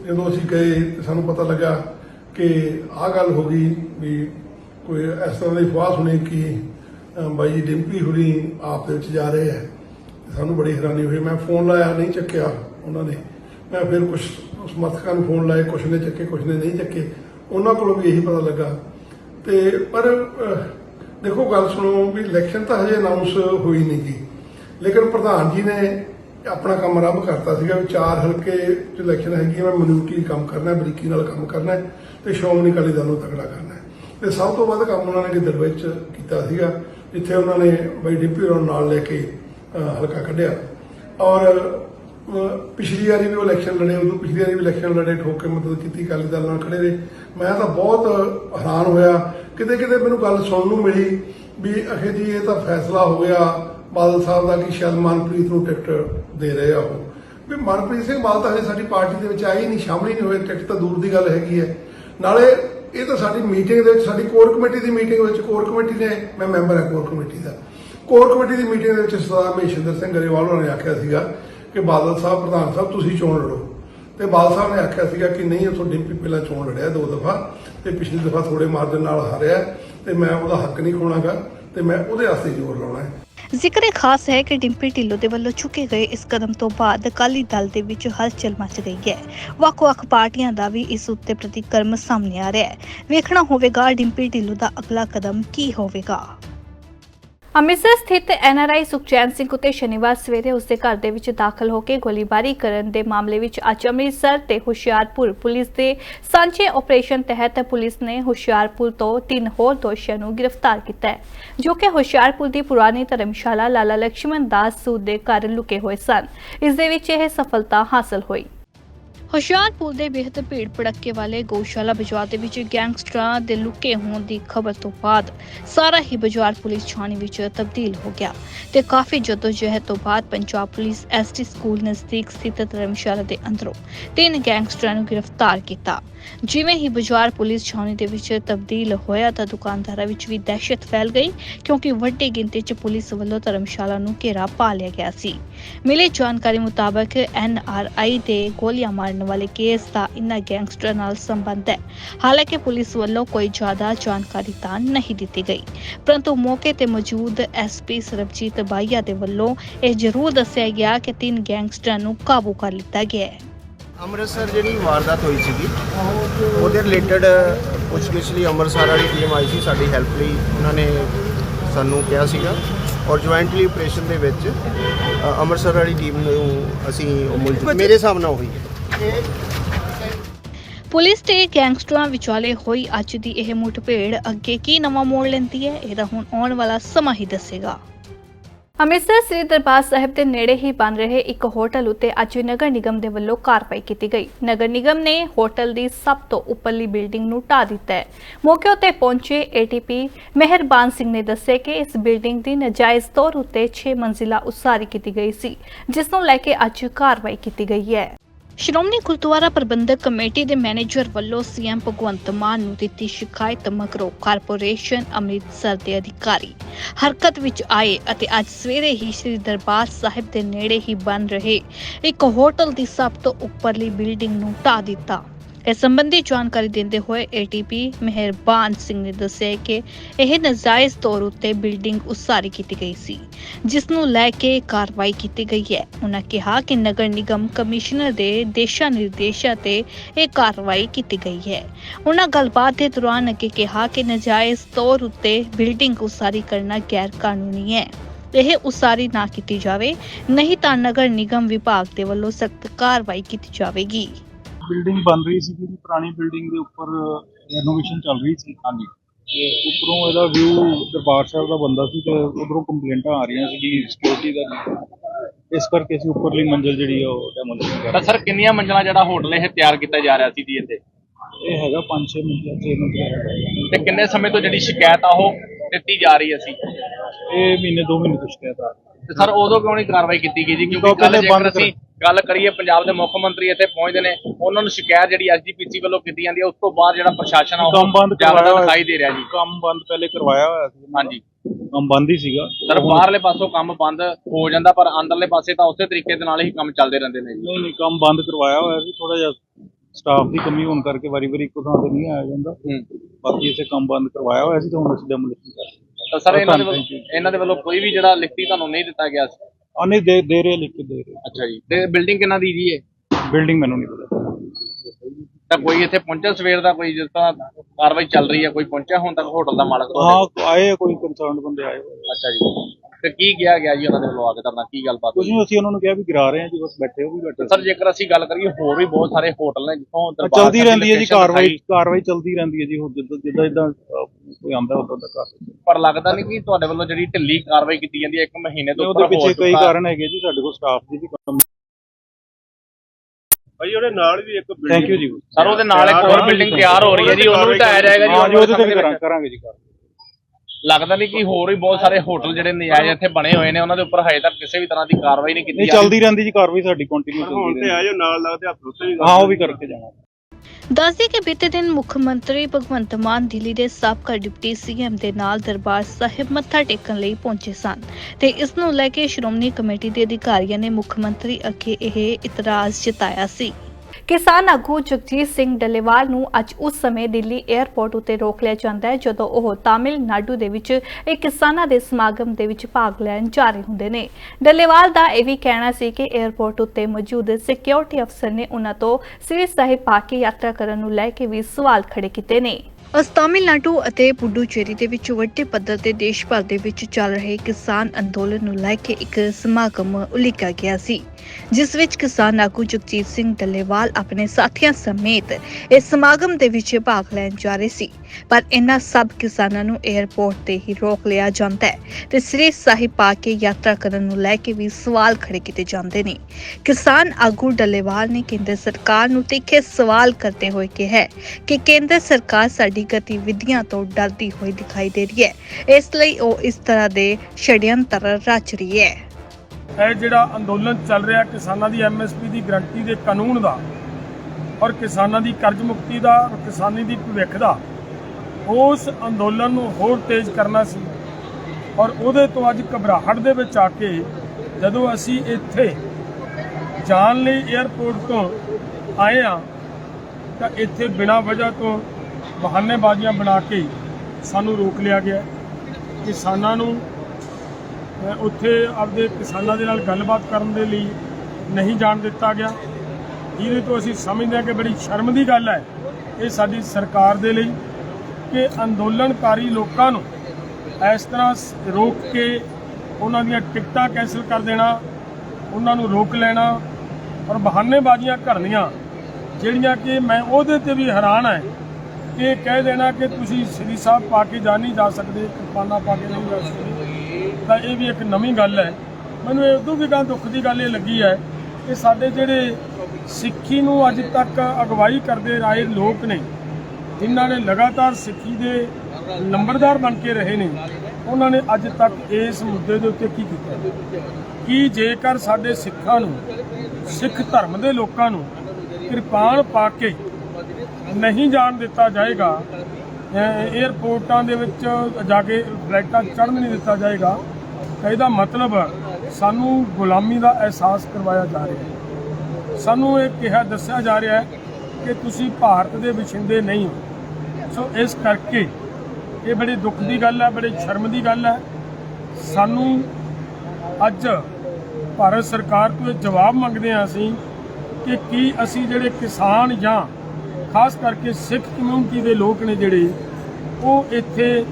ਜਦੋਂ ਅਸੀਂ ਗਏ, ਸਾਨੂੰ ਪਤਾ ਲੱਗਾ ਕਿ ਆਹ ਗੱਲ ਹੋ ਗਈ ਵੀ ਕੋਈ ਇਸ ਤਰ੍ਹਾਂ ਦੀ ਫਵਾਹ ਸੁਣੀ ਕਿ ਬਾਈ ਡਿੰਪੀ ਹੁਰੀ ਆਪ ਦੇ ਵਿੱਚ ਜਾ ਰਹੇ ਹੈ। ਸਾਨੂੰ ਬੜੀ ਹੈਰਾਨੀ ਹੋਈ। ਮੈਂ ਫੋਨ ਲਾਇਆ, ਨਹੀਂ ਚੱਕਿਆ ਉਹਨਾਂ ਨੇ। ਮੈਂ ਫਿਰ ਕੁਝ ਸਮਰਥਕਾਂ ਨੂੰ ਫੋਨ ਲਾਏ ਕੁਝ ਨੇ ਚੱਕੇ ਕੁਝ ਨੇ ਨਹੀਂ ਚੱਕੇ। ਉਹਨਾਂ ਕੋਲੋਂ ਵੀ ਇਹੀ ਪਤਾ ਲੱਗਾ। ਤੇ ਪਰ ਦੇਖੋ, ਗੱਲ ਸੁਣੋ ਵੀ ਇਲੈਕਸ਼ਨ ਤਾਂ ਹਜੇ ਅਨਾਉਂਸ ਹੋਈ ਨਹੀਂ ਜੀ ਲੇਕਿਨ ਪ੍ਰਧਾਨ ਜੀ ਨੇ ਆਪਣਾ ਕੰਮ ਆਰੰਭ ਕਰਤਾ ਸੀਗਾ ਵੀ ਚਾਰ ਹਲਕੇ ਚ ਇਲੈਕਸ਼ਨ ਹੈਗੀ ਮੈਂ ਮਨਿਊਟੀ ਕੰਮ ਕਰਨਾ, ਬਰੀਕੀ ਨਾਲ ਕੰਮ ਕਰਨਾ ਹੈ ਤੇ ਸ਼੍ਰੋਮਣੀ ਅਕਾਲੀ ਦਲ ਨੂੰ ਤਕੜਾ ਕਰਨਾ ਹੈ। ਤੇ ਸਭ ਤੋਂ ਵੱਧ ਕੰਮ ਉਹਨਾਂ ਨੇ ਗਿੱਦੜ ਵਿੱਚ ਕੀਤਾ ਸੀਗਾ, ਜਿੱਥੇ ਉਹਨਾਂ ਨੇ ਬਈ ਡਿਪਟੀ ਨੂੰ ਨਾਲ ਲੈ ਕੇ ਹਲਕਾ ਕੱਢਿਆ। ਔਰ ਪਿਛਲੀ ਵਾਰੀ ਵੀ ਉਹ ਇਲੈਕਸ਼ਨ ਲੜੇ, ਉਦੋਂ ਪਿਛਲੀ ਵਾਰੀ ਵੀ ਇਲੈਕਸ਼ਨ ਲੜੇ, ਠੋਕ ਕੇ ਮਦਦ ਕੀਤੀ, ਅਕਾਲੀ ਦਲ ਨਾਲ ਖੜੇ ਰਹੇ। ਮੈਂ ਤਾਂ ਬਹੁਤ ਹੈਰਾਨ ਹੋਇਆ। ਕਿਤੇ ਕਿਤੇ ਮੈਨੂੰ ਗੱਲ ਸੁਣਨ ਨੂੰ ਮਿਲੀ ਵੀ ਅਖੇ ਜੀ, ਇਹ ਤਾਂ ਫੈਸਲਾ ਹੋ ਗਿਆ ਬਾਦਲ ਸਾਹਿਬ ਦਾ ਕਿ ਸ਼ਾਇਦ ਮਨਪ੍ਰੀਤ ਨੂੰ ਟਿਕਟ ਦੇ ਰਹੇ ਆ ਉਹ। ਵੀ ਮਨਪ੍ਰੀਤ ਸਿੰਘ ਬਾਦਲ ਤਾਂ ਹਜੇ ਸਾਡੀ ਪਾਰਟੀ ਦੇ ਵਿੱਚ ਆਈ ਨਹੀਂ, ਸ਼ਾਮਲ ਹੀ ਨਹੀਂ ਹੋਏ ਟਿਕਟ ਤਾਂ ਦੂਰ ਦੀ ਗੱਲ ਹੈਗੀ ਹੈ। ਨਾਲੇ ਇਹ ਤਾਂ ਸਾਡੀ ਮੀਟਿੰਗ ਦੇ ਵਿੱਚ, ਸਾਡੀ ਕੋਰ ਕਮੇਟੀ ਦੀ ਮੀਟਿੰਗ ਵਿੱਚ ਕੋਰ ਕਮੇਟੀ ਨੇ, ਮੈਂ ਮੈਂਬਰ ਹਾਂ ਕੋਰ ਕਮੇਟੀ ਦਾ। ਕੋਰ ਕਮੇਟੀ ਦੀ ਮੀਟਿੰਗ ਦੇ ਵਿੱਚ ਸਰਦਾਰ ਮਹੇਸ਼ਿੰਦਰ ਸਿੰਘ ਗਰੇਵਾਲ ਹੋਣਾ ਨੇ ਆਖਿਆ ਸੀਗਾ ਕਿ ਬਾਦਲ ਸਾਹਿਬ, ਪ੍ਰਧਾਨ ਸਾਹਿਬ, ਤੁਸੀਂ ਚੋਣ ਲੜੋ। ਤੇ ਬਾਦਲ ਸਾਹਿਬ ਨੇ ਆਖਿਆ ਸੀਗਾ ਕਿ ਨਹੀਂ ਉਥੋਂ ਡਿੰਪੀ ਪਹਿਲਾਂ ਚੋਣ ਲੜਿਆ ਦੋ ਦਫਾ, ਤੇ ਪਿਛਲੀ ਦਫਾ ਥੋੜੇ ਮਾਰਜਨ ਨਾਲ ਹਾਰਿਆ, ਤੇ ਮੈਂ ਉਹਦਾ ਹੱਕ ਨਹੀਂ ਖੋਣਾਗਾ, ਤੇ ਮੈਂ ਉਹਦੇ ਵਾਸਤੇ ਜ਼ੋਰ ਲਾਉਣਾ ਹੈ। ਜ਼ਿਕਰ ਖਾਸ ਹੈ ਕਿ ਡਿੰਪੀ ਢਿੱਲੋਂ ਦੇ ਵੱਲੋਂ ਚੁੱਕੇ ਗਏ ਇਸ ਕਦਮ ਤੋਂ ਬਾਅਦ ਅਕਾਲੀ ਦਲ ਦੇ ਵਿੱਚ ਹਲਚਲ ਮਚ ਗਈ ਹੈ। ਵੱਖ-ਵੱਖ ਪਾਰਟੀਆਂ ਦਾ ਵੀ ਇਸ ਉੱਤੇ ਪ੍ਰਤੀਕਰਮ ਸਾਹਮਣੇ ਆ ਰਿਹਾ ਹੈ। ਵੇਖਣਾ ਹੋਵੇਗਾ ਡਿੰਪੀ ਢਿੱਲੋਂ ਦਾ ਅਗਲਾ ਕਦਮ ਕੀ ਹੋਵੇਗਾ। ਅੰਮ੍ਰਿਤਸਰ ਸਥਿਤ ਐਨਆਰਆਈ ਸੁਖਚੈਨ ਸਿੰਘ ਉਤੇ ਸ਼ਨੀਵਾਰ ਸਵੇਰੇ ਉਸਦੇ ਘਰ ਦੇ ਵਿੱਚ ਦਾਖਲ ਹੋ ਕੇ ਗੋਲੀਬਾਰੀ ਕਰਨ ਦੇ ਮਾਮਲੇ ਵਿੱਚ ਅੱਜ ਅੰਮ੍ਰਿਤਸਰ ਤੇ ਹੁਸ਼ਿਆਰਪੁਰ ਪੁਲਿਸ ਦੇ ਸਾਂਝੇ ਆਪਰੇਸ਼ਨ ਤਹਿਤ ਪੁਲਿਸ ਨੇ ਹੁਸ਼ਿਆਰਪੁਰ ਤੋਂ ਤਿੰਨ ਹੋਰ ਦੋਸ਼ੀਆਂ ਨੂੰ ਗ੍ਰਿਫਤਾਰ ਕੀਤਾ ਹੈ, ਜੋ ਕਿ ਹੁਸ਼ਿਆਰਪੁਰ ਦੀ ਪੁਰਾਣੀ ਧਰਮਸ਼ਾਲਾ ਲਾਲਾ ਲਕਸ਼ਮਣ ਦਾਸ ਸੂਦ ਦੇ ਘਰ ਲੁਕੇ ਹੋਏ ਸਨ। ਇਸ ਦੇ ਵਿੱਚ ਇਹ ਸਫਲਤਾ ਹਾਸਲ ਹੋਈ। ਹੁਸ਼ਿਆਰਪੁਰ ਦੇ ਬੇਹੱਦ ਭੀੜ ਭੜੱਕੇ ਵਾਲੇ ਗੋਸ਼ਾਲਾ ਬਾਜ਼ਾਰ ਦੇ ਵਿੱਚ ਗੈਂਗਸਟਰਾਂ ਦੇ ਲੁਕੇ ਹੋਣ ਦੀ ਖਬਰ ਤੋਂ ਬਾਅਦ ਸਾਰਾ ਹੀ ਬਾਜ਼ਾਰ ਪੁਲਿਸ ਛਾਣੀ ਵਿੱਚ ਤਬਦੀਲ ਹੋ ਗਿਆ ਤੇ ਕਾਫੀ ਜਦੋਜਹਿਦ ਤੋਂ ਬਾਅਦ ਪੰਜਾਬ ਪੁਲਿਸ ਐਸਟੀ ਸਕੂਲ ਨਜ਼ਦੀਕ ਸਥਿਤ ਧਰਮਸ਼ਾਲਾ ਦੇ ਅੰਦਰੋਂ ਤਿੰਨ ਗੈਂਗਸਟਰਾਂ ਨੂੰ ਗ੍ਰਿਫਤਾਰ ਕੀਤਾ। ਜਿਵੇਂ ਹੀ ਬਾਜ਼ਾਰ ਪੁਲਿਸ ਛਾਉਣੀ ਦੇ ਵਿੱਚ ਤਬਦੀਲ ਹੋਇਆ ਤਾਂ ਦੁਕਾਨਦਾਰਾਂ ਵਿੱਚ ਵੀ ਦਹਿਸ਼ਤ ਫੈਲ ਗਈ ਕਿਉਂਕਿ ਵੱਡੀ ਗਿਣਤੀ 'ਚ ਪੁਲਿਸ ਵੱਲੋਂ ਧਰਮਸ਼ਾਲਾ ਨੂੰ ਘੇਰਾ ਪਾ ਲਿਆ ਗਿਆ ਸੀ। ਮਿਲੀ ਜਾਣਕਾਰੀ ਮੁਤਾਬਕ ਐਨ ਆਰ ਆਈ ਦੇ ਗੋਲੀਆਂ ਮਾਰਨ ਵਾਲੇ ਕੇਸ ਦਾ ਇਨ੍ਹਾਂ ਗੈਂਗਸਟਰਾਂ ਨਾਲ ਸੰਬੰਧ ਹੈ ਹਾਲਾਂਕਿ ਪੁਲਿਸ ਵੱਲੋਂ ਕੋਈ ਜ਼ਿਆਦਾ ਜਾਣਕਾਰੀ ਤਾਂ ਨਹੀਂ ਦਿੱਤੀ ਗਈ ਪਰੰਤੂ ਮੌਕੇ ਤੇ ਮੌਜੂਦ ਐਸਪੀ ਸਰਬਜੀਤ ਬਾਈਆ ਦੇ ਵੱਲੋਂ ਇਹ ਜ਼ਰੂਰ ਦੱਸਿਆ ਗਿਆ ਕਿ ਤਿੰਨ ਗੈਂਗਸਟਰਾਂ ਨੂੰ ਕਾਬੂ ਕਰ ਲਿੱਤਾ ਗਿਆ ਹੈ ਅੰਮ੍ਰਿਤਸਰ ਜਿਹੜੀ ਵਾਰਦਾਤ ਹੋਈ ਸੀਗੀ ਉਹਦੇ ਰਿਲੇਟਡ ਪੁੱਛਗਿੱਛ ਲਈ ਅੰਮ੍ਰਿਤਸਰ ਵਾਲੀ ਟੀਮ ਆਈ ਸੀ ਸਾਡੀ ਹੈਲਪ ਲਈ ਉਹਨਾਂ ਨੇ ਸਾਨੂੰ ਕਿਹਾ ਸੀਗਾ ਔਰ ਜੁਆਇੰਟਲੀ ਆਪਰੇਸ਼ਨ ਦੇ ਵਿੱਚ ਅ, ਅੰਮ੍ਰਿਤਸਰ ਵਾਲੀ ਟੀਮ ਨੂੰ ਅਸੀਂ ਉਹ ਮੇਰੇ ਹਿਸਾਬ ਨਾਲ ਹੋਈ ਹੈ ਪੁਲਿਸ ਤੇ ਗੈਂਗਸਟਰਾਂ ਵਿਚਾਲੇ ਹੋਈ ਅੱਜ ਦੀ ਇਹ ਮੁਠਭੇੜ ਅੱਗੇ ਕੀ ਨਵਾਂ ਮੋੜ ਲੈਂਦੀ ਹੈ ਇਹਦਾ ਹੁਣ ਆਉਣ ਵਾਲਾ ਸਮਾਂ ਹੀ ਦੱਸੇਗਾ। ਅੰਮ੍ਰਿਤਸਰ ਸ੍ਰੀ ਦਰਬਾਰ ਸਾਹਿਬ ਦੇ ਨੇੜੇ ਹੀ ਬਣ ਰਹੇ ਇੱਕ ਹੋਟਲ ਉੱਤੇ ਅੱਜ ਨਗਰ ਨਿਗਮ ਦੇ ਵੱਲੋਂ ਕਾਰਵਾਈ ਕੀਤੀ ਗਈ। ਨਗਰ ਨਿਗਮ ਨੇ ਹੋਟਲ ਦੀ ਸਭ ਤੋਂ ਉੱਪਰਲੀ ਬਿਲਡਿੰਗ ਨੂੰ ਢਾ ਦਿੱਤਾ ਹੈ। ਮੌਕੇ ਉੱਤੇ ਪਹੁੰਚੇ ਏਟੀਪੀ ਮਿਹਰਬਾਨ ਸਿੰਘ ਨੇ ਦੱਸਿਆ ਕਿ ਇਸ ਬਿਲਡਿੰਗ ਦੀ ਨਜਾਇਜ਼ ਤੌਰ ਉੱਤੇ 6 ਮੰਜ਼ਿਲਾ ਉਸਾਰੀ ਕੀਤੀ ਗਈ ਸੀ, ਜਿਸ ਨੂੰ ਲੈ ਕੇ ਅੱਜ ਕਾਰਵਾਈ ਕੀਤੀ ਗਈ ਹੈ। ਸ਼੍ਰੋਮਣੀ ਗੁਰਦੁਆਰਾ ਪ੍ਰਬੰਧਕ ਕਮੇਟੀ ਦੇ ਮੈਨੇਜਰ ਵੱਲੋਂ ਸੀਐਮ ਭਗਵੰਤ ਮਾਨ ਨੂੰ ਦਿੱਤੀ ਸ਼ਿਕਾਇਤ ਮਗਰੋਂ ਕਾਰਪੋਰੇਸ਼ਨ ਅੰਮ੍ਰਿਤਸਰ ਦੇ ਅਧਿਕਾਰੀ ਹਰਕਤ ਵਿੱਚ ਆਏ ਅਤੇ ਅੱਜ ਸਵੇਰੇ ਹੀ ਸ੍ਰੀ ਦਰਬਾਰ ਸਾਹਿਬ ਦੇ ਨੇੜੇ ਹੀ ਬਣ ਰਹੇ ਇੱਕ ਹੋਟਲ ਦੀ ਸਭ ਤੋਂ ਉੱਪਰਲੀ ਬਿਲਡਿੰਗ ਨੂੰ ਢਾ ਦਿੱਤਾ। ਇਸ ਸੰਬੰਧੀ ਜਾਣਕਾਰੀ ਦਿੰਦੇ ਹੋਏ ਏਟੀਪੀ ਮਿਹਰਬਾਨ ਸਿੰਘ ਨੇ ਦੱਸਿਆ ਕਿ ਇਹ ਨਜਾਇਜ਼ ਤੌਰ ਉੱਤੇ ਬਿਲਡਿੰਗ ਉਸਾਰੀ ਕੀਤੀ ਗਈ ਸੀ ਜਿਸ ਨੂੰ ਲੈ ਕੇ ਕਾਰਵਾਈ ਕੀਤੀ ਗਈ ਹੈ। ਉਹਨਾਂ ਕਿਹਾ ਕਿ ਨਗਰ ਨਿਗਮ ਕਮਿਸ਼ਨਰ ਦੇ ਦੇਸ਼ਾ ਨਿਰਦੇਸ਼ਾਂ ਤੇ ਇਹ ਕਾਰਵਾਈ ਕੀਤੀ ਗਈ ਹੈ। ਉਹਨਾਂ ਗੱਲਬਾਤ ਦੇ ਦੌਰਾਨ ਅੱਗੇ ਕਿਹਾ ਕਿ ਨਜਾਇਜ਼ ਤੌਰ ਉੱਤੇ ਬਿਲਡਿੰਗ ਉਸਾਰੀ ਕਰਨਾ ਗੈਰ ਕਾਨੂੰਨੀ ਹੈ। ਇਹ ਉਸਾਰੀ ਨਾ ਕੀਤੀ ਜਾਵੇ, ਨਹੀਂ ਤਾਂ ਨਗਰ ਨਿਗਮ ਵਿਭਾਗ ਦੇ ਵੱਲੋਂ ਸਖਤ ਕਾਰਵਾਈ ਕੀਤੀ ਜਾਵੇਗੀ। ਬਿਲਡਿੰਗ ਬਣ ਰਹੀ ਸੀ ਜਿਹੜੀ ਪੁਰਾਣੀ ਬਿਲਡਿੰਗ ਦੇ ਉੱਪਰ ਰੈਨੋਵੇਸ਼ਨ ਚੱਲ ਰਹੀ ਸੀ। ਹਾਂਜੀ। ਤੇ ਉੱਪਰੋਂ ਇਹਦਾ ਵਿਊ ਦਰਬਾਰ ਸਾਹਿਬ ਦਾ ਬੰਦਾ ਸੀ ਤੇ ਉਧਰੋਂ ਕੰਪਲੇਂਟਾਂ ਆ ਰਹੀਆਂ ਸੀ ਕਿ ਸਿਕਿਉਰਿਟੀ ਦਾ ਇਸ ਕਰਕੇ ਅਸੀਂ ਉੱਪਰਲੀ ਮੰਜ਼ਿਲ ਜਿਹੜੀ ਆ ਉਹ ਡੈਮੋਲੀਸ਼ਨ ਕਰ ਤਾਂ ਸਰ ਕਿੰਨੀਆਂ ਮੰਜ਼ਲਾਂ ਜਿਹੜਾ ਹੋਟਲ ਇਹ ਤਿਆਰ ਕੀਤਾ ਜਾ ਰਿਹਾ ਸੀ ਜੀ ਇੱਥੇ? ਇਹ ਹੈਗਾ 5-6 ਮੰਜ਼ਿਲ 6 ਮੰਜ਼ਿਲ ਤੇ ਕਿੰਨੇ ਸਮੇਂ ਤੋਂ ਜਿਹੜੀ ਸ਼ਿਕਾਇਤ ਆ ਉਹ ਦਿੱਤੀ ਜਾ ਰਹੀ ਸੀ ਇਹ ਮਹੀਨੇ ਦੋ ਮਹੀਨੇ ਤੋਂ ਸ਼ਿਕਾਇਤ ਆ ਰਹੀ ਤੇ ਸਰ ਉਦੋਂ ਕਿਉਂ ਨਹੀਂ ਕਾਰਵਾਈ ਕੀਤੀ ਗਈ ਜੀ? ਕਿਉਂਕਿ ਕੱਲ ਜੇਕਰ ਅਸੀਂ ਗੱਲ ਕਰੀਏ ਪੰਜਾਬ ਦੇ ਮੁੱਖ ਮੰਤਰੀ ਇੱਥੇ ਪਹੁੰਚਦੇ ਨੇ ਉਹਨਾਂ ਨੂੰ ਸ਼ਿਕਾਇਤ ਜਿਹੜੀ ਐਸਜੀਪੀਸੀ ਵੱਲੋਂ ਕੀਤੀ ਜਾਂਦੀ ਹੈ ਉਸ ਤੋਂ ਬਾਅਦ ਜਿਹੜਾ ਪ੍ਰਸ਼ਾਸਨ ਆ ਕੰਮ ਬੰਦ ਕਰਵਾਇਆ ਹੋਇਆ ਦਿਖਾਈ ਦੇ ਰਿਹਾ ਜੀ। ਕੰਮ ਬੰਦ ਪਹਿਲੇ ਕਰਵਾਇਆ ਹੋਇਆ ਸੀ। ਹਾਂਜੀ। ਕੰਮ ਬੰਦ ਹੀ ਸੀਗਾ। ਸਰ ਬਾਹਰਲੇ ਪਾਸੋਂ ਕੰਮ ਬੰਦ ਹੋ ਜਾਂਦਾ ਪਰ ਅੰਦਰਲੇ ਪਾਸੇ ਤਾਂ ਉਸੇ ਤਰੀਕੇ ਦੇ ਨਾਲ ਹੀ ਕੰਮ ਚੱਲਦੇ ਰਹਿੰਦੇ ਨੇ ਜੀ। ਨਹੀਂ ਨਹੀਂ ਕੰਮ ਬੰਦ ਕਰਵਾਇਆ ਹੋਇਆ ਸੀ। ਥੋੜਾ ਜਿਹਾ ਸਟਾਫ ਦੀ ਕਮੀ ਹੋਣ ਕਰਕੇ ਵਾਰੀ-ਵਾਰੀ ਇੱਕੋ ਥਾਂ ਤੇ ਨਹੀਂ ਆਇਆ ਜਾਂਦਾ। ਹੂੰ। ਬਾਕੀ ਇਸੇ ਕੰਮ ਬੰਦ ਕਰਵਾਇਆ ਹੋਇਆ ਸੀ ਤੇ ਹੁਣ ਅਸੀਂ ਡੈਮੋਲੀਸ਼ਨ ਕਰ ਤਾਂ ਸਰ ਇਹਨਾਂ ਦੇ ਵੱਲੋਂ. ਇਹਨਾਂ ਦੇ ਵੱਲੋਂ ਕੋਈ ਵੀ ਜਿਹੜਾ ਲਿਖਤੀ ਤੁਹਾਨੂੰ ਨਹੀਂ ਦਿੱਤਾ ਗਿਆ ਸੀ? ਆ ਨਹੀਂ ਦੇ ਦੇ ਰਹੇ ਲਿਖ ਕੇ ਦੇ ਰਹੇ। ਅੱਛਾ ਜੀ। ਤੇ ਬਿਲਡਿੰਗ ਕਿੰਨਾ ਦੀ ਜੀ ਇਹ? ਬਿਲਡਿੰਗ ਮੈਨੂੰ ਨਹੀਂ ਪਤਾ। ਤਾਂ ਕੋਈ ਇੱਥੇ ਪਹੁੰਚਿਆ ਸਵੇਰ ਦਾ ਕੋਈ ਜਿਸ ਤਰ੍ਹਾਂ ਕਾਰਵਾਈ ਚੱਲ ਰਹੀ ਹੈ ਕੋਈ ਪਹੁੰਚਿਆ ਹੁਣ ਤੱਕ ਹੋਟਲ ਦਾ ਮਾਲਕ ਹਾਂ ਆਏ ਆ ਕੋਈ ਕੰਸਰਨਡ ਬੰਦੇ ਆਏ ਹੋਏ ਆ। ਅੱਛਾ ਜੀ। ਤੇ ਕੀ ਕਿਹਾ ਗਿਆ ਜੀ ਉਹਨਾਂ ਦੇ ਵੱਲੋਂ ਆ ਕੇ ਤੁਹਾਡਾ ਕੀ ਗੱਲਬਾਤ ਕੁਝ ਹੋਈ ਨਹੀਂ ਅਸੀਂ ਉਹਨਾਂ ਨੂੰ ਕਿਹਾ ਵੀ ਗਿਰਾ ਰਹੇ ਹਾਂ ਜੀ ਬਸ ਬੈਠੇ ਹੋ ਵੀ ਬੈਠੇ ਸਰ ਜੇਕਰ ਅਸੀਂ ਗੱਲ ਕਰੀਏ ਹੋਰ ਵੀ ਬਹੁਤ ਸਾਰੇ ਹੋਟਲ ਨੇ ਜਿੱਥੋਂ ਦਰਬਾਰ ਚਲਦੀ ਸਾਹਿਬ ਰਹਿੰਦੀ ਹੈ ਜੀ location ਕਾਰਵਾਈ ਕਾਰਵਾਈ ਚਲਦੀ ਰਹਿੰਦੀ ਹੈ ਜੀ ਹੁਣ ਜਿੱਦਾਂ ਜਿੱਦਾਂ ਜਿੱਦਾਂ ਅਹ, ਕੋਈ ਆਂਦਾ ਉਦੋਂ ਦਾ ਕਾਰਵਾਈ। ਪਰ ਲੱਗਦਾ ਨਹੀਂ ਕਿ ਤੁਹਾਡੇ ਵੱਲੋਂ ਜਿਹੜੀ ਢਿੱਲੀ ਕਾਰਵਾਈ ਕੀਤੀ ਜਾਂਦੀ ਹੈ ਇੱਕ ਮਹੀਨੇ ਤੋਂ ਉਹਦੇ ਉੱਪਰ ਹੋ ਪਿੱਛੇ ਕਈ ਚੁੱਕਾ। ਕਾਰਨ ਹੈਗੇ ਜੀ ਸਾਡੇ ਕੋਲ ਸਟਾਫ ਦੀ ਵੀ ਕੰਮ ਭਾਈ ਉਹਦੇ ਨਾਲ ਵੀ ਇੱਕ ਥੈਂਕ ਯੂ ਜੀ। ਸਰ ਉਹਦੇ ਨਾਲ ਇੱਕ ਹੋਰ ਬਿਲਡਿੰਗ ਤਿਆਰ ਹੋ ਰਹੀ ਹੈ ਜੀ ਉਹਨੂੰ ਵੀ ਢਾਇਆ ਜਾਏਗਾ ਜੀ ਹਾਂ ਜੀ ਉਹਦੇ ਤੇ ਵੀ ਕਰਾਂ-। ਕਰਾਂਗੇ ਜੀ ਕਾਰਵਾਈ ਲੱਗਦਾ ਨਹੀਂ ਕਿ ਹੋਰ ਵੀ ਬਹੁਤ ਸਾਰੇ ਹੋਟਲ ਜਿਹੜੇ ਨਜਾਇਜ਼ ਇੱਥੇ ਬਣੇ ਹੋਏ ਨੇ ਉਹਨਾਂ ਦੇ ਉੱਪਰ ਹਜੇ ਤੱਕ ਕਿਸੇ ਵੀ ਤਰ੍ਹਾਂ ਦੀ ਕਾਰਵਾਈ ਨਹੀਂ ਕੀਤੀ ਨਹੀਂ ਜਾ ਰਹੀ। ਚਲਦੀ ਰਹਿੰਦੀ ਜੀ ਕਾਰਵਾਈ ਸਾਡੀ ਕੰਟੀਨਿਊ ਹੁਣ ਚੱਲਦੀ ਤੇ ਰਹਿੰਦੀ। ਆਜੋ ਨਾਲ ਲੱਗਦੇ ਹੱਥ ਉੱਤੇ ਵੀ ਹਾਂ ਉਹ ਵੀ ਕਰਕੇ ਜਾਵਾਂਗੇ ਦੱਸਦੇ ਕਿ ਬੀਤੇ ਦਿਨ ਮੁੱਖ ਮੰਤਰੀ ਭਗਵੰਤ ਮਾਨ ਦਿੱਲੀ ਦੇ ਸਾਬਕਾ ਡਿਪਟੀ ਸੀਐਮ ਦੇ ਨਾਲ ਦਰਬਾਰ ਸਾਹਿਬ ਮੱਥਾ ਟੇਕਣ ਲਈ ਪਹੁੰਚੇ ਸਨ ਤੇ ਇਸ ਨੂੰ ਲੈ ਕੇ ਸ਼੍ਰੋਮਣੀ ਕਮੇਟੀ ਦੇ ਅਧਿਕਾਰੀਆਂ ਨੇ ਮੁੱਖ ਮੰਤਰੀ ਅੱਗੇ ਇਹ ਇਤਰਾਜ਼ ਜਤਾਇਆ ਸੀ। ਕਿਸਾਨ ਆਗੂ ਜਗਜੀਤ ਸਿੰਘ ਡੱਲੇਵਾਲ ਨੂੰ ਅੱਜ ਉਸ ਸਮੇਂ ਦਿੱਲੀ 에ਅਰਪੋਰਟ ਉਤੇ ਰੋਕ ਲਿਆ ਜਾਂਦਾ ਹੈ, ਜਦੋਂ ਉਹ ਤਾਮਿਲਨਾਡੂ ਦੇ ਵਿੱਚ ਇੱਕ ਕਿਸਾਨਾਂ ਦੇ ਸਮਾਗਮ ਦੇ ਵਿੱਚ ਭਾਗ ਲੈਣ ਜਾ ਰਹੇ ਹੁੰਦੇ ਨੇ। ਡੱਲੇਵਾਲ ਦਾ ਇਹ ਵੀ ਕਹਿਣਾ ਸੀ ਕਿ 에ਅਰਪੋਰਟ ਉਤੇ ਮੌਜੂਦ ਸਿਕਿਉਰਿਟੀ ਅਫਸਰ ਨੇ ਉਹਨਾਂ ਤੋਂ ਸ੍ਰੀ ਸਾਹਿਬ ਪਾ ਕੇ ਯਾਤਰਾ ਕਰਨ ਨੂੰ ਲੈ ਕੇ ਵੀ ਸਵਾਲ ਖੜੇ ਕੀਤੇ ਨੇ। ਅਸ ਤਾਮਿਲਨਾਡੂ ਅਤੇ ਪੁਡੂਚੇਰੀ ਦੇ ਵਿੱਚ ਵੱਡੇ ਪੱਧਰ ਤੇ ਦੇਸ਼ ਭਰ ਦੇ ਵਿੱਚ ਚੱਲ ਰਹੇ ਕਿਸਾਨ ਅੰਦੋਲਨ ਨੂੰ ਲੈ ਕੇ ਇੱਕ ਸਮਾਗਮ ਉਲੀਕਿਆ ਗਿਆ ਸੀ। ਜਿਸ ਵਿੱਚ ਕਿਸਾਨ ਆਗੂ ਜਗਜੀਤ ਸਿੰਘ ਡੱਲੇਵਾਲ ਆਪਣੇ ਸਾਥੀਆਂ ਸਮੇਤ ਇਸ ਸਮਾਗਮ ਦੇ ਵਿੱਚ ਭਾਗ ਲੈਣ ਜਾ ਰਹੇ ਸੀ। ਪਰ ਇਹਨਾਂ ਸਭ ਕਿਸਾਨਾਂ ਨੂੰ 에ਅਰਪੋਰਟ ਤੇ ਹੀ ਰੋਕ ਲਿਆ ਜਾਂਦਾ ਹੈ ਤੇ ਸ੍ਰੀ ਸਾਹਿਬ ਪਾ ਕੇ ਯਾਤਰਾ ਕਰਨ ਨੂੰ ਲੈ ਕੇ ਵੀ ਸਵਾਲ ਖੜੇ ਕੀਤੇ ਜਾਂਦੇ ਨੇ। ਕਿਸਾਨ ਆਗੂ ਡੱਲੇਵਾਲ ਨੇ ਕੇਂਦਰ ਸਰਕਾਰ ਨੂੰ ਤਿੱਖੇ ਸਵਾਲ ਕਰਦੇ ਹੋਏ ਕਿਹਾ ਕਿ ਕੇਂਦਰ ਸਰਕਾਰ ਸਾਡੀ ਗਤੀਵਿਧੀਆਂ ਤੋਂ ਡਰਦੀ ਹੋਈ ਦਿਖਾਈ ਦੇ ਰਹੀ ਹੈ। ਇਸ ਲਈ ਉਹ ਇਸ ਤਰ੍ਹਾਂ ਦੇ ਛੜਯੰਤਰ ਰਚ ਰਹੀ ਹੈ। ਇਹ ਜਿਹੜਾ ਅੰਦੋਲਨ ਚੱਲ ਰਿਹਾ ਕਿਸਾਨਾਂ ਦੀ ਐਮਐਸਪੀ ਦੀ ਗਰੰਟੀ ਦੇ ਕਾਨੂੰਨ ਦਾ ਔਰ ਕਿਸਾਨਾਂ ਦੀ ਕਰਜ਼ ਮੁਕਤੀ ਦਾ ਔਰ ਕਿਸਾਨੀ ਦੀ ਭਵਿੱਖ ਦਾ, ਉਸ ਅੰਦੋਲਨ ਨੂੰ ਹੋਰ ਤੇਜ਼ ਕਰਨਾ ਸੀ। ਔਰ ਉਹਦੇ ਤੋਂ ਅੱਜ ਘਬਰਾਹਟ ਦੇ ਵਿੱਚ ਆ ਕੇ ਜਦੋਂ ਅਸੀਂ ਇੱਥੇ ਜਾਣ ਲਈ 에ਅਰਪੋਰਟ ਤੋਂ ਆਏ ਆ ਤਾਂ ਇੱਥੇ ਬਿਨਾਂ ਵਜ੍ਹਾ ਤੋਂ ਬਹਾਨੇਬਾਜ਼ੀਆਂ ਬਣਾ ਕੇ ਸਾਨੂੰ ਰੋਕ ਲਿਆ ਗਿਆ। ਕਿਸਾਨਾਂ ਨੂੰ ਉੱਥੇ ਆਪਦੇ ਕਿਸਾਨਾਂ ਦੇ ਨਾਲ ਗੱਲਬਾਤ ਕਰਨ ਦੇ ਲਈ ਨਹੀਂ ਜਾਣ ਦਿੱਤਾ ਗਿਆ। ਜਿਹਦੇ ਤੋਂ ਅਸੀਂ ਸਮਝਦੇ ਹਾਂ ਕਿ ਬੜੀ ਸ਼ਰਮ ਦੀ ਗੱਲ ਹੈ। ਇਹ ਸਾਡੀ ਸਰਕਾਰ ਦੇ ਲਈ ਕਿ ਅੰਦੋਲਨਕਾਰੀ ਲੋਕਾਂ ਨੂੰ ਇਸ ਤਰ੍ਹਾਂ ਰੋਕ ਕੇ ਉਹਨਾਂ ਦੀਆਂ ਟਿਕਟਾਂ ਕੈਂਸਲ ਕਰ ਦੇਣਾ, ਉਹਨਾਂ ਨੂੰ ਰੋਕ ਲੈਣਾ ਔਰ ਬਹਾਨੇਬਾਜ਼ੀਆਂ ਕਰਨੀਆਂ, ਜਿਹੜੀਆਂ ਕਿ ਮੈਂ ਉਹਦੇ ਤੇ ਵੀ ਹੈਰਾਨ ਹੈ ਕਿ ਕਹਿ ਦੇਣਾ ਕਿ ਤੁਸੀਂ ਸ੍ਰੀ ਸਾਹਿਬ ਪਾ ਕੇ ਜਾ ਨਹੀਂ ਜਾ ਸਕਦੇ, ਕਿਰਪਾਨਾ ਪਾ ਕੇ ਨਹੀਂ ਜਾ ਸਕਦੇ। ਤਾਂ ਇਹ ਵੀ ਇੱਕ ਨਵੀਂ ਗੱਲ ਹੈ। ਮੈਨੂੰ ਇਹ ਉਦੋਂ ਵੀ ਗਾਂ ਦੁੱਖ ਦੀ ਗੱਲ ਇਹ ਲੱਗੀ ਹੈ ਕਿ ਸਾਡੇ ਜਿਹੜੇ ਸਿੱਖੀ ਨੂੰ ਅੱਜ ਤੱਕ ਅਗਵਾਈ ਕਰਦੇ ਰਾਏ ਲੋਕ ਨੇ, ਜਿਨ੍ਹਾਂ ਨੇ ਲਗਾਤਾਰ ਸਿੱਖੀ ਦੇ ਨੰਬਰਦਾਰ ਬਣ ਕੇ ਰਹੇ ਨੇ, ਉਹਨਾਂ ਨੇ ਅੱਜ ਤੱਕ ਇਸ ਮੁੱਦੇ ਦੇ ਉੱਤੇ ਕੀ ਕੀਤਾ? ਕਿ ਜੇਕਰ ਸਾਡੇ ਸਿੱਖਾਂ ਨੂੰ, ਸਿੱਖ ਧਰਮ ਦੇ ਲੋਕਾਂ ਨੂੰ ਕਿਰਪਾਨ ਪਾ ਕੇ ਨਹੀਂ ਜਾਣ ਦਿੱਤਾ ਜਾਏਗਾ, ਅਹ ਏਅਰਪੋਰਟਾਂ ਦੇ ਵਿੱਚ ਜਾ ਕੇ ਫਲਾਈਟਾਂ ਚੜ੍ਹਨ ਨਹੀਂ ਦਿੱਤਾ ਜਾਏਗਾ ਇਹਦਾ ਮਤਲਬ ਸਾਨੂੰ ਗੁਲਾਮੀ ਦਾ ਅਹਿਸਾਸ ਕਰਵਾਇਆ ਜਾ ਰਿਹਾ ਹੈ। ਸਾਨੂੰ ਇਹ ਕਿਹਾ, ਦੱਸਿਆ ਜਾ ਰਿਹਾ ਹੈ ਕਿ ਤੁਸੀਂ ਭਾਰਤ ਦੇ ਵਸਿੰਦੇ ਨਹੀਂ ਹੋ। ਸੋ ਇਸ ਕਰਕੇ ਇਹ ਬੜੀ ਦੁੱਖ ਦੀ ਗੱਲ ਹੈ, ਬੜੀ ਸ਼ਰਮ ਦੀ ਗੱਲ ਹੈ। ਸਾਨੂੰ ਅੱਜ ਭਾਰਤ ਸਰਕਾਰ ਤੋਂ ਇਹ ਜਵਾਬ ਮੰਗਦੇ ਹਾਂ ਅਸੀਂ ਕਿ ਕੀ ਅਸੀਂ ਜਿਹੜੇ ਕਿਸਾਨ ਜਾਂ ਖਾਸ ਕਰਕੇ ਸਿੱਖ ਕਮਿਊਨਿਟੀ ਦੇ ਲੋਕ ਨੇ ਜਿਹੜੇ, ਉਹ ਇੱਥੇ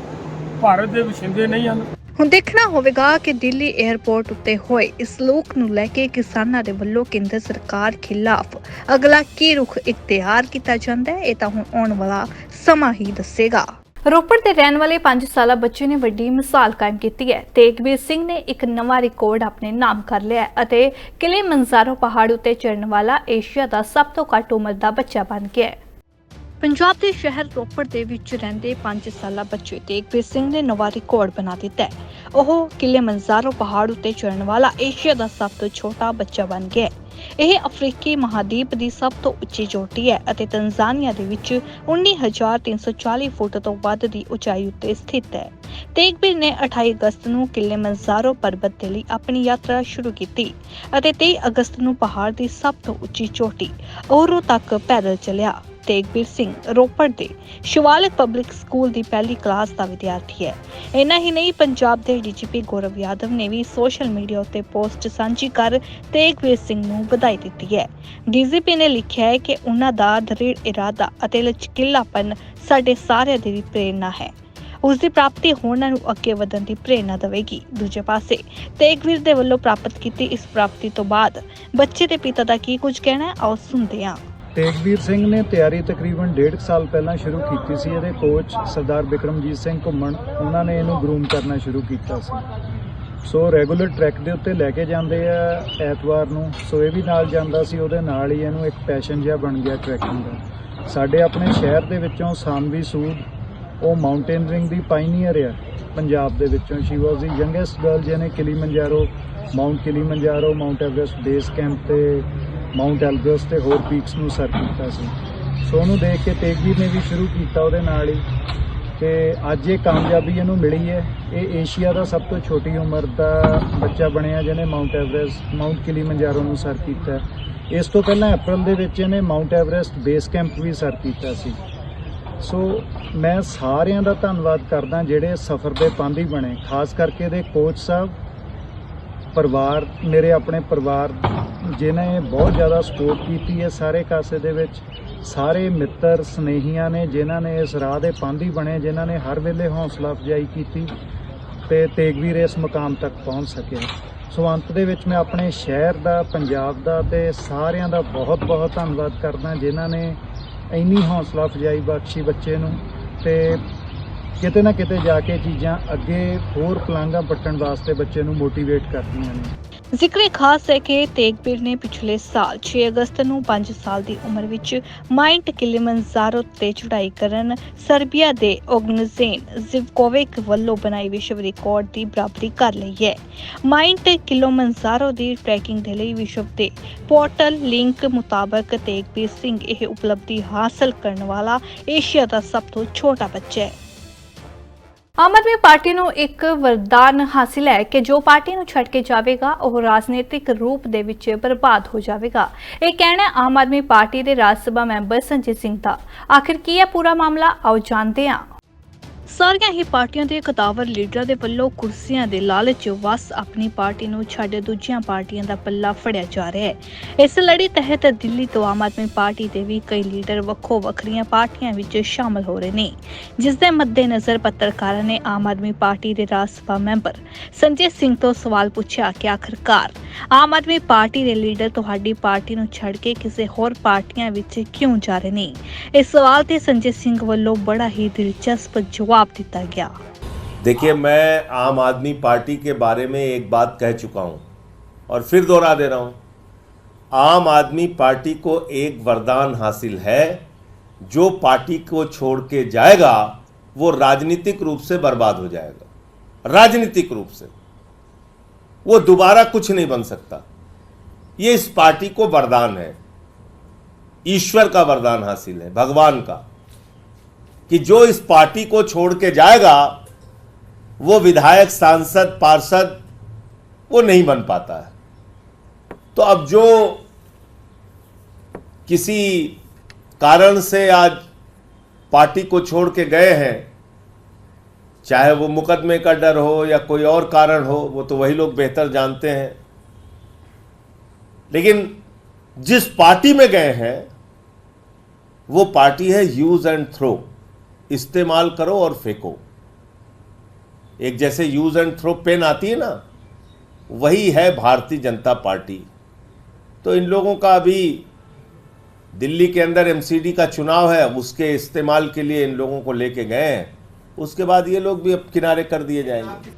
ਭਾਰਤ ਦੇ ਵਸਿੰਦੇ ਨਹੀਂ ਹਨ। ਹੁਣ ਦੇਖਣਾ ਹੋਵੇਗਾ ਕਿ ਦਿੱਲੀ 에ਅਰਪੋਰਟ ਉੱਤੇ ਹੋਏ ਇਸ ਲੋਕ ਨੂੰ ਲੈ ਕੇ ਕਿਸਾਨਾਂ ਦੇ ਵੱਲੋਂ ਕੇਂਦਰ ਸਰਕਾਰ ਖਿਲਾਫ ਅਗਲਾ ਕੀ ਰੁਖ ਇਖਤਿਆਰ ਕੀਤਾ ਜਾਂਦਾ ਹੈ, ਇਹ ਤਾਂ ਹੁਣ ਆਉਣ ਵਾਲਾ ਸਮਾਂ ਹੀ ਦੱਸੇਗਾ। ਰੋਪੜ ਦੇ ਰਹਿਣ ਵਾਲੇ 5 ਸਾਲਾ ਬੱਚੇ ਨੇ ਵੱਡੀ ਮਿਸਾਲ ਕਾਇਮ ਕੀਤੀ ਹੈ। ਤੇਗਵੀਰ ਸਿੰਘ ਨੇ ਇੱਕ ਨਵਾਂ ਰਿਕਾਰਡ ਆਪਣੇ ਨਾਮ ਕਰ ਲਿਆ ਅਤੇ ਕਿਲੇ ਮੰਜ਼ਾਰੋ ਪਹਾੜ ਉੱਤੇ ਚੜ੍ਹਨ ਵਾਲਾ ਏਸ਼ੀਆ ਦਾ ਸਭ ਤੋਂ ਘੱਟ ਉਮਰ ਦਾ ਬੱਚਾ ਬਣ ਗਿਆ ਹੈ। ਪੰਜਾਬ ਦੇ ਸ਼ਹਿਰ ਰੋਪੜ ਦੇ ਵਿੱਚ ਰਹਿੰਦੇ 5 ਸਾਲਾ ਬੱਚੇ ਤੇਗਵੀਰ ਸਿੰਘ ਨੇ ਨਵਾਂ ਰਿਕਾਰਡ ਬਣਾ ਦਿੱਤਾ ਹੈ। ਉਹ ਕਿਲੇ ਮੰਜ਼ਾਰੋ ਪਹਾੜ ਉੱਤੇ ਚੜ੍ਹਨ ਵਾਲਾ ਏਸ਼ੀਆ ਦਾ ਸਭ ਤੋਂ ਛੋਟਾ ਬੱਚਾ ਬਣ ਗਿਆ ਇਹ ਅਫਰੀਕੀ ਮਹਾਦੀਪ ਦੀ ਸਭ ਤੋਂ ਉੱਚੀ ਚੋਟੀ ਹੈ ਅਤੇ ਤੰਜ਼ਾਨੀਆ ਦੇ ਵਿੱਚ 19340 ਫੁੱਟ ਤੋਂ ਵੱਧ ਦੀ ਉਚਾਈ ਉੱਤੇ ਸਥਿਤ ਹੈ। ਤੇਗਬੀਰ ਨੇ 28 ਅਗਸਤ ਨੂੰ ਕਿਲੇ ਮੰਜ਼ਾਰੋ ਪਰਬਤ ਦੇ ਲਈ ਆਪਣੀ ਯਾਤਰਾ ਸ਼ੁਰੂ ਕੀਤੀ ਅਤੇ 23 ਅਗਸਤ ਨੂੰ ਪਹਾੜ ਦੀ ਸਭ ਤੋਂ ਉੱਚੀ ਚੋਟੀ ਔਰੋ ਤੱਕ ਪੈਦਲ ਚੱਲਿਆ। ਤੇਗਬੀਰ ਸਿੰਘ ਰੋਪੜ ਦੇ ਸ਼ਿਵਾਲਿਕ ਪਬਲਿਕ ਸਕੂਲ ਦੀ ਪਹਿਲੀ ਕਲਾਸ ਦਾ ਵਿਦਿਆਰਥੀ ਹੈ। ਇੰਨਾ ਹੀ ਨਹੀਂ, ਪੰਜਾਬ ਦੇ ਡੀਜੀਪੀ ਗੌਰਵ ਯਾਦਵ ਨੇ ਵੀ ਸੋਸ਼ਲ ਮੀਡੀਆ ਉੱਤੇ ਪੋਸਟ ਸਾਂਝੀ ਕਰ ਤੇਗਵੀਰ ਸਿੰਘ ਨੂੰ ਵਧਾਈ ਦਿੱਤੀ ਹੈ। ਡੀਜੀਪੀ ਨੇ ਲਿਖਿਆ ਹੈ ਕਿ ਉਹਨਾਂ ਦਾ ਦ੍ਰਿੜ ਇਰਾਦਾ ਅਤੇ ਲਚਕੀਲਾਪਨ ਸਾਡੇ ਸਾਰਿਆਂ ਦੀ ਵੀ ਪ੍ਰੇਰਨਾ ਹੈ। ਉਸ ਦੀ ਪ੍ਰਾਪਤੀ ਹੋਰਨਾਂ ਨੂੰ ਅੱਗੇ ਵਧਣ ਦੀ ਪ੍ਰੇਰਨਾ ਦੇਵੇਗੀ। ਦੂਜੇ ਪਾਸੇ, ਤੇਗਵੀਰ ਦੇ ਵੱਲੋਂ ਪ੍ਰਾਪਤ ਕੀਤੀ ਇਸ ਪ੍ਰਾਪਤੀ ਤੋਂ ਬਾਅਦ ਬੱਚੇ ਦੇ ਪਿਤਾ ਦਾ ਕੀ ਕੁਝ ਕਹਿਣਾ ਹੈ, ਆਓ ਸੁਣਦੇ ਹਾਂ। ਤੇਗਵੀਰ ਸਿੰਘ ਨੇ ਤਿਆਰੀ ਤਕਰੀਬਨ ਡੇਢ ਕੁ ਸਾਲ ਪਹਿਲਾਂ ਸ਼ੁਰੂ ਕੀਤੀ ਸੀ। ਇਹਦੇ ਕੋਚ ਸਰਦਾਰ ਬਿਕਰਮਜੀਤ ਸਿੰਘ ਘੁੰਮਣ, ਉਹਨਾਂ ਨੇ ਇਹਨੂੰ ਗਰੂਮ ਕਰਨਾ ਸ਼ੁਰੂ ਕੀਤਾ ਸੀ। ਸੋ ਰੈਗੂਲਰ ਟਰੈਕ ਦੇ ਉੱਤੇ ਲੈ ਕੇ ਜਾਂਦੇ ਆ ਐਤਵਾਰ ਨੂੰ। ਸੋ ਇਹ ਵੀ ਨਾਲ ਜਾਂਦਾ ਸੀ, ਉਹਦੇ ਨਾਲ ਹੀ ਇਹਨੂੰ ਇੱਕ ਪੈਸ਼ਨ ਜਿਹਾ ਬਣ ਗਿਆ ਟਰੈਕਿੰਗ ਦਾ। ਸਾਡੇ ਆਪਣੇ ਸ਼ਹਿਰ ਦੇ ਵਿੱਚੋਂ ਸਾਨਵੀ ਸੂਦ ਉਹ ਮਾਊਂਟੇਨਰਿੰਗ ਦੀ ਪਾਇਨੀਅਰ ਆ ਪੰਜਾਬ ਦੇ ਵਿੱਚੋਂ। She was the youngest girl ਜਿਹਨੇ Kilimanjaro mount Kilimanjaro mount Everest base camp ਤੇ ਮਾਊਂਟ ਐਲਬਰਸ ਤੇ ਹੋਰ ਪੀਕਸ ਨੂੰ ਸਰ ਕੀਤਾ ਸੀ। ਸੋ ਉਹਨੂੰ ਦੇਖ ਕੇ ਤੇਗਵੀਰ ਨੇ ਵੀ ਸ਼ੁਰੂ ਕੀਤਾ ਉਹਦੇ ਨਾਲ ਹੀ। ਤੇ ਅੱਜ ਇਹ ਕਾਮਯਾਬੀ ਇਹਨੂੰ ਮਿਲੀ ਹੈ। ਇਹ ਏਸ਼ੀਆ ਦਾ ਸਭ ਤੋਂ ਛੋਟੀ ਉਮਰ ਦਾ ਬੱਚਾ ਬਣਿਆ ਜਿਹਨੇ ਮਾਊਂਟ ਐਵਰੈਸਟ ਮਾਊਂਟ ਕਿਲੀਮੰਜਾਰੋ ਨੂੰ ਸਰ ਕੀਤਾ। ਇਸ ਤੋਂ ਪਹਿਲਾਂ ਅਪ੍ਰੈਲ ਦੇ ਵਿੱਚ ਇਹਨੇ ਮਾਊਂਟ ਐਵਰੈਸਟ ਬੇਸ ਕੈਂਪ ਵੀ ਸਰ ਕੀਤਾ ਸੀ। ਸੋ ਮੈਂ ਸਾਰਿਆਂ ਦਾ ਧੰਨਵਾਦ ਕਰਦਾ ਜਿਹੜੇ ਸਫ਼ਰ ਦੇ ਪੰਧ ਹੀ ਬਣੇ। ਖਾਸ ਕਰਕੇ ਇਹਦੇ ਕੋਚ ਸਾਹਿਬ ਪਰਿਵਾਰ, ਮੇਰੇ ਆਪਣੇ ਪਰਿਵਾਰ ਜਿਨ੍ਹਾਂ ਨੇ ਬਹੁਤ ਜ਼ਿਆਦਾ ਸਪੋਰਟ ਕੀਤੀ ਹੈ ਸਾਰੇ ਕਾਸੇ ਦੇ ਵਿੱਚ। ਸਾਰੇ ਮਿੱਤਰ, ਸਨੇਹੀਆਂ ਨੇ, ਜਿਨ੍ਹਾਂ ਨੇ ਇਸ ਰਾਹ ਦੇ ਪਾਂਧੀ ਬਣੇ, ਜਿਨ੍ਹਾਂ ਨੇ ਹਰ ਵੇਲੇ ਹੌਸਲਾ ਅਫਜ਼ਾਈ ਕੀਤੀ ਤੇ ਤੇਗਵੀਰ ਇਸ ਮੁਕਾਮ ਤੱਕ ਪਹੁੰਚ ਸਕਿਆ। ਸੋ ਅੰਤ ਦੇ ਵਿੱਚ ਮੈਂ ਆਪਣੇ ਸ਼ਹਿਰ ਦਾ, ਪੰਜਾਬ ਦਾ ਤੇ ਸਾਰਿਆਂ ਦਾ ਬਹੁਤ ਬਹੁਤ ਧੰਨਵਾਦ ਕਰਦਾ, ਜਿਨ੍ਹਾਂ ਨੇ ਇੰਨੀ ਹੌਸਲਾ ਅਫਜ਼ਾਈ ਬਖਸ਼ੀ ਬੱਚੇ ਨੂੰ ਤੇ ਕਿਤੇ ਨਾ ਕਿਤੇ ਜਾ ਕੇ ਚੀਜ਼ਾਂ ਅੱਗੇ ਹੋਰ ਪਲਾਂਘਾਂ ਪੱਟਣ ਵਾਸਤੇ ਬੱਚੇ ਨੂੰ ਮੋਟੀਵੇਟ ਕਰਦੀਆਂ ਨੇ। ਜ਼ਿਕਰ ਖਾਸ ਹੈ ਕਿ ਤੇਗਬੀਰ ਨੇ ਪਿਛਲੇ ਸਾਲ 6 ਅਗਸਤ ਨੂੰ 5 ਸਾਲ ਦੀ ਉਮਰ ਵਿੱਚ ਮਾਉਂਟ ਕਿਲੀਮੰਜਾਰੋ ਤੇ ਚੜ੍ਹਾਈ ਕਰਨ ਸਰਬੀਆ ਦੇ ਓਗਨਜ਼ੇਨ ਜ਼ਿਵਕੋਵਿਕ ਵੱਲੋਂ ਬਣਾਈ ਵਿਸ਼ਵ ਰਿਕਾਰਡ ਦੀ ਬਰਾਬਰੀ ਕਰ ਲਈ ਹੈ। ਮਾਉਂਟ ਕਿਲੀਮੰਜਾਰੋ ਦੀ ਟ੍ਰੈਕਿੰਗ ਦੇ ਲਈ ਵਿਸ਼ਵ ਦੇ ਪੋਰਟਲ ਲਿੰਕ ਮੁਤਾਬਕ ਤੇਗਬੀਰ ਸਿੰਘ ਇਹ ਉਪਲਬਧੀ ਹਾਸਲ ਕਰਨ ਵਾਲਾ ਏਸ਼ੀਆ ਦਾ ਸਭ ਤੋਂ ਛੋਟਾ ਬੱਚਾ ਹੈ। ਆਮ ਆਦਮੀ ਪਾਰਟੀ ਨੂੰ ਇੱਕ ਵਰਦਾਨ ਹਾਸਿਲ ਹੈ ਕਿ ਜੋ ਪਾਰਟੀ ਨੂੰ ਛੱਡ ਕੇ ਜਾਵੇਗਾ, ਉਹ ਰਾਜਨੀਤਿਕ ਰੂਪ ਦੇ ਵਿੱਚ ਬਰਬਾਦ ਹੋ ਜਾਵੇਗਾ। ਇਹ ਕਹਿਣਾ ਆਮ ਆਦਮੀ ਪਾਰਟੀ ਦੇ ਰਾਜ ਸਭਾ ਮੈਂਬਰ ਸੰਜੀਤ ਸਿੰਘ ਦਾ। ਆਖਿਰ ਕੀ ਹੈ ਪੂਰਾ ਮਾਮਲਾ? ਆਓ ਜਾਣਦੇ ਹਾਂ। ਸਾਰੀਆਂ ਹੀ ਪਾਰਟੀਆਂ ਦੇ ਕਤਾਵਰ ਲੀਡਰਾਂ ਦੇ ਵੱਲੋਂ ਕੁਰਸੀਆਂ ਦੇ ਲਾਲਚ ਵਸ ਆਪਣੀ ਪਾਰਟੀ ਨੂੰ ਛੱਡ ਦੂਜੀਆਂ ਪਾਰਟੀਆਂ ਦਾ ਪੱਲਾ ਫੜਿਆ ਜਾ ਰਿਹਾ ਹੈ। ਇਸ ਲੜੀ ਤਹਿਤ ਦਿੱਲੀ ਤੋਂ ਆਮ ਆਦਮੀ ਪਾਰਟੀ ਦੇ ਵੀ ਕਈ ਲੀਡਰ ਵੱਖੋ ਵੱਖਰੀਆਂ ਪਾਰਟੀਆਂ ਵਿੱਚ ਸ਼ਾਮਲ ਹੋ ਰਹੇ ਨੇ, ਜਿਸ ਦੇ ਮੱਦੇਨਜ਼ਰ ਪੱਤਰਕਾਰਾਂ ਨੇ ਆਮ ਆਦਮੀ ਪਾਰਟੀ ਦੇ ਰਾਜ ਸਭਾ ਮੈਂਬਰ ਸੰਜੇ ਸਿੰਘ ਤੋਂ ਸਵਾਲ ਪੁੱਛਿਆ ਕਿ ਆਖਰਕਾਰ ਆਮ ਆਦਮੀ ਪਾਰਟੀ ਦੇ ਲੀਡਰ ਤੁਹਾਡੀ ਪਾਰਟੀ ਨੂੰ ਛੱਡ ਕੇ ਕਿਸੇ ਹੋਰ ਪਾਰਟੀਆਂ ਵਿੱਚ ਕਿਉਂ ਜਾ ਰਹੇ ਨੇ? ਇਸ ਸਵਾਲ ਤੇ ਸੰਜੇ ਸਿੰਘ ਵੱਲੋਂ ਬੜਾ ਹੀ ਦਿਲਚਸਪ ਜਵਾਬ जवाब दिता गया देखिए, मैं आम आदमी पार्टी के बारे में एक बात कह चुका हूँ और फिर दोहरा दे रहा हूँ। आम आदमी पार्टी को एक वरदान हासिल है। जो पार्टी को छोड़ के जाएगा, वो राजनीतिक रूप से बर्बाद हो जाएगा। राजनीतिक रूप से। वो दोबारा कुछ नहीं बन सकता। ये इस पार्टी को वरदान है। ईश्वर का वरदान हासिल है, भगवान का। कि जो इस पार्टी को छोड़ के जाएगा, वो विधायक, सांसद, पार्षद, वो नहीं बन पाता है। तो अब जो किसी कारण से आज पार्टी को छोड़ के गए हैं, चाहे वो मुकदमे का डर हो या कोई और कारण हो, वो तो वही लोग बेहतर जानते हैं। लेकिन जिस पार्टी में गए हैं, वो पार्टी है यूज़ एंड थ्रो। इस्तेमाल करो और फेंको। एक जैसे यूज़ एंड थ्रो पेन आती है ना, वही है भारतीय जनता पार्टी। तो इन लोगों का अभी दिल्ली के अंदर एमसीडी का चुनाव है उसके इस्तेमाल के लिए इन लोगों को लेके गए हैं। उसके बाद ये लोग भी अब किनारे कर दिए जाएँगे।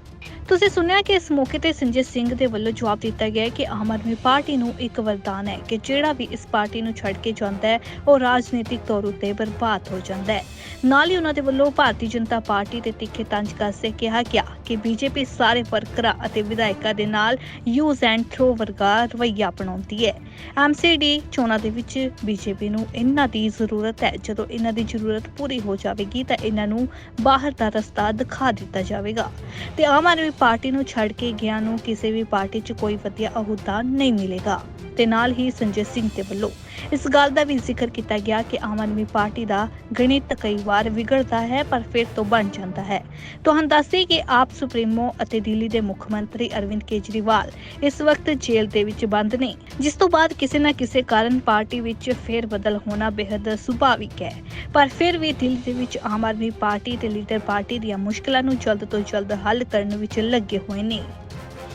ਤੁਸੀਂ ਸੁਣਿਆ ਕਿ ਇਸ ਮੌਕੇ ਤੇ ਸੰਜੇ ਸਿੰਘ ਦੇ ਵੱਲੋਂ ਜਵਾਬ ਦਿੱਤਾ ਗਿਆ ਕਿ ਆਮ ਆਦਮੀ ਪਾਰਟੀ ਨੂੰ ਇੱਕ ਵਰਦਾਨ ਹੈ ਕਿ ਜਿਹੜਾ ਵੀ ਇਸ ਪਾਰਟੀ ਨੂੰ ਛੱਡ ਕੇ ਜਾਂਦਾ ਹੈ, ਉਹ ਰਾਜਨੀਤਿਕ ਤੌਰ ਉੱਤੇ ਬਰਬਾਦ ਹੋ ਜਾਂਦਾ ਹੈ। ਨਾਲ ਹੀ ਉਹਨਾਂ ਦੇ ਵੱਲੋਂ ਭਾਰਤੀ ਜਨਤਾ ਪਾਰਟੀ ਤੇ ਤਿੱਖੇ ਤੰਜ ਕਰਦੇ ਕਿਹਾ ਗਿਆ ਕਿ ਬੀਜੇਪੀ ਸਾਰੇ ਵਰਕਰਾਂ ਅਤੇ ਵਿਧਾਇਕਾਂ ਦੇ ਨਾਲ ਯੂਜ਼ ਐਂਡ ਥਰੋ ਵਰਗਾ ਰਵੱਈਆ ਅਪਣਾਉਂਦੀ ਹੈ। ਐਮਸੀਡੀ ਚੋਣਾਂ ਦੇ ਵਿੱਚ ਬੀਜੇਪੀ ਨੂੰ ਇਹਨਾਂ ਦੀ ਜ਼ਰੂਰਤ ਹੈ। ਜਦੋਂ ਇਹਨਾਂ ਦੀ ਜ਼ਰੂਰਤ ਪੂਰੀ ਹੋ ਜਾਵੇਗੀ ਤਾਂ ਇਹਨਾਂ ਨੂੰ ਬਾਹਰ ਦਾ ਰਸਤਾ ਦਿਖਾ ਦਿੱਤਾ ਜਾਵੇਗਾ। ਤੇ ਆਮ ਆਦਮੀ ਪਾਰਟੀ ਨੂੰ ਛੱਡ ਕੇ ਗਿਆ ਨੂੰ ਕਿਸੇ ਵੀ ਪਾਰਟੀ 'ਚ ਕੋਈ ਵਧੀਆ ਅਹੁਦਾ ਨਹੀਂ ਮਿਲੇਗਾ। ਤੇ ਨਾਲ ਹੀ ਸੰਜੇ ਸਿੰਘ ਦੇ ਵੱਲੋਂ ਇਸ ਗੱਲ ਦਾ ਵੀ ਜ਼ਿਕਰ ਕੀਤਾ ਗਿਆ ਕਿ ਆਮ ਆਦਮੀ ਪਾਰਟੀ ਦਾ ਗਣਿਤ ਕਈ ਵਾਰ ਵਿਗੜਦਾ ਹੈ, ਪਰ ਫਿਰ ਤੋਂ ਬਣ ਜਾਂਦਾ ਹੈ। ਤੁਹਾਨੂੰ ਦੱਸੇ ਕਿ ਆਪ ਸੁਪਰੀਮੋ ਅਤੇ ਦਿੱਲੀ ਦੇ ਮੁੱਖ ਮੰਤਰੀ ਅਰਵਿੰਦ ਕੇਜਰੀਵਾਲ ਇਸ ਵਕਤ ਜੇਲ੍ਹ ਦੇ ਵਿੱਚ ਬੰਦ ਨੇ, ਜਿਸ ਤੋਂ ਬਾਅਦ ਕਿਸੇ ਨਾ ਕਿਸੇ ਕਾਰਨ ਪਾਰਟੀ ਵਿੱਚ ਫੇਰ ਬਦਲ ਹੋਣਾ ਬੇहद ਸੁਭਾਵਿਕ ਹੈ। ਪਰ ਫਿਰ ਵੀ ਦਿੱਲੀ ਦੇ ਵਿੱਚ ਆਮ ਆਦਮੀ ਪਾਰਟੀ ਤੇ ਲੀਡਰ ਪਾਰਟੀ ਦੀਆਂ ਮੁਸ਼ਕਲਾਂ ਨੂੰ ਜਲਦ ਤੋਂ ਜਲਦ ਹੱਲ ਕਰਨ ਵਿੱਚ ਲੱਗੇ ਹੋਏ ਨੇ।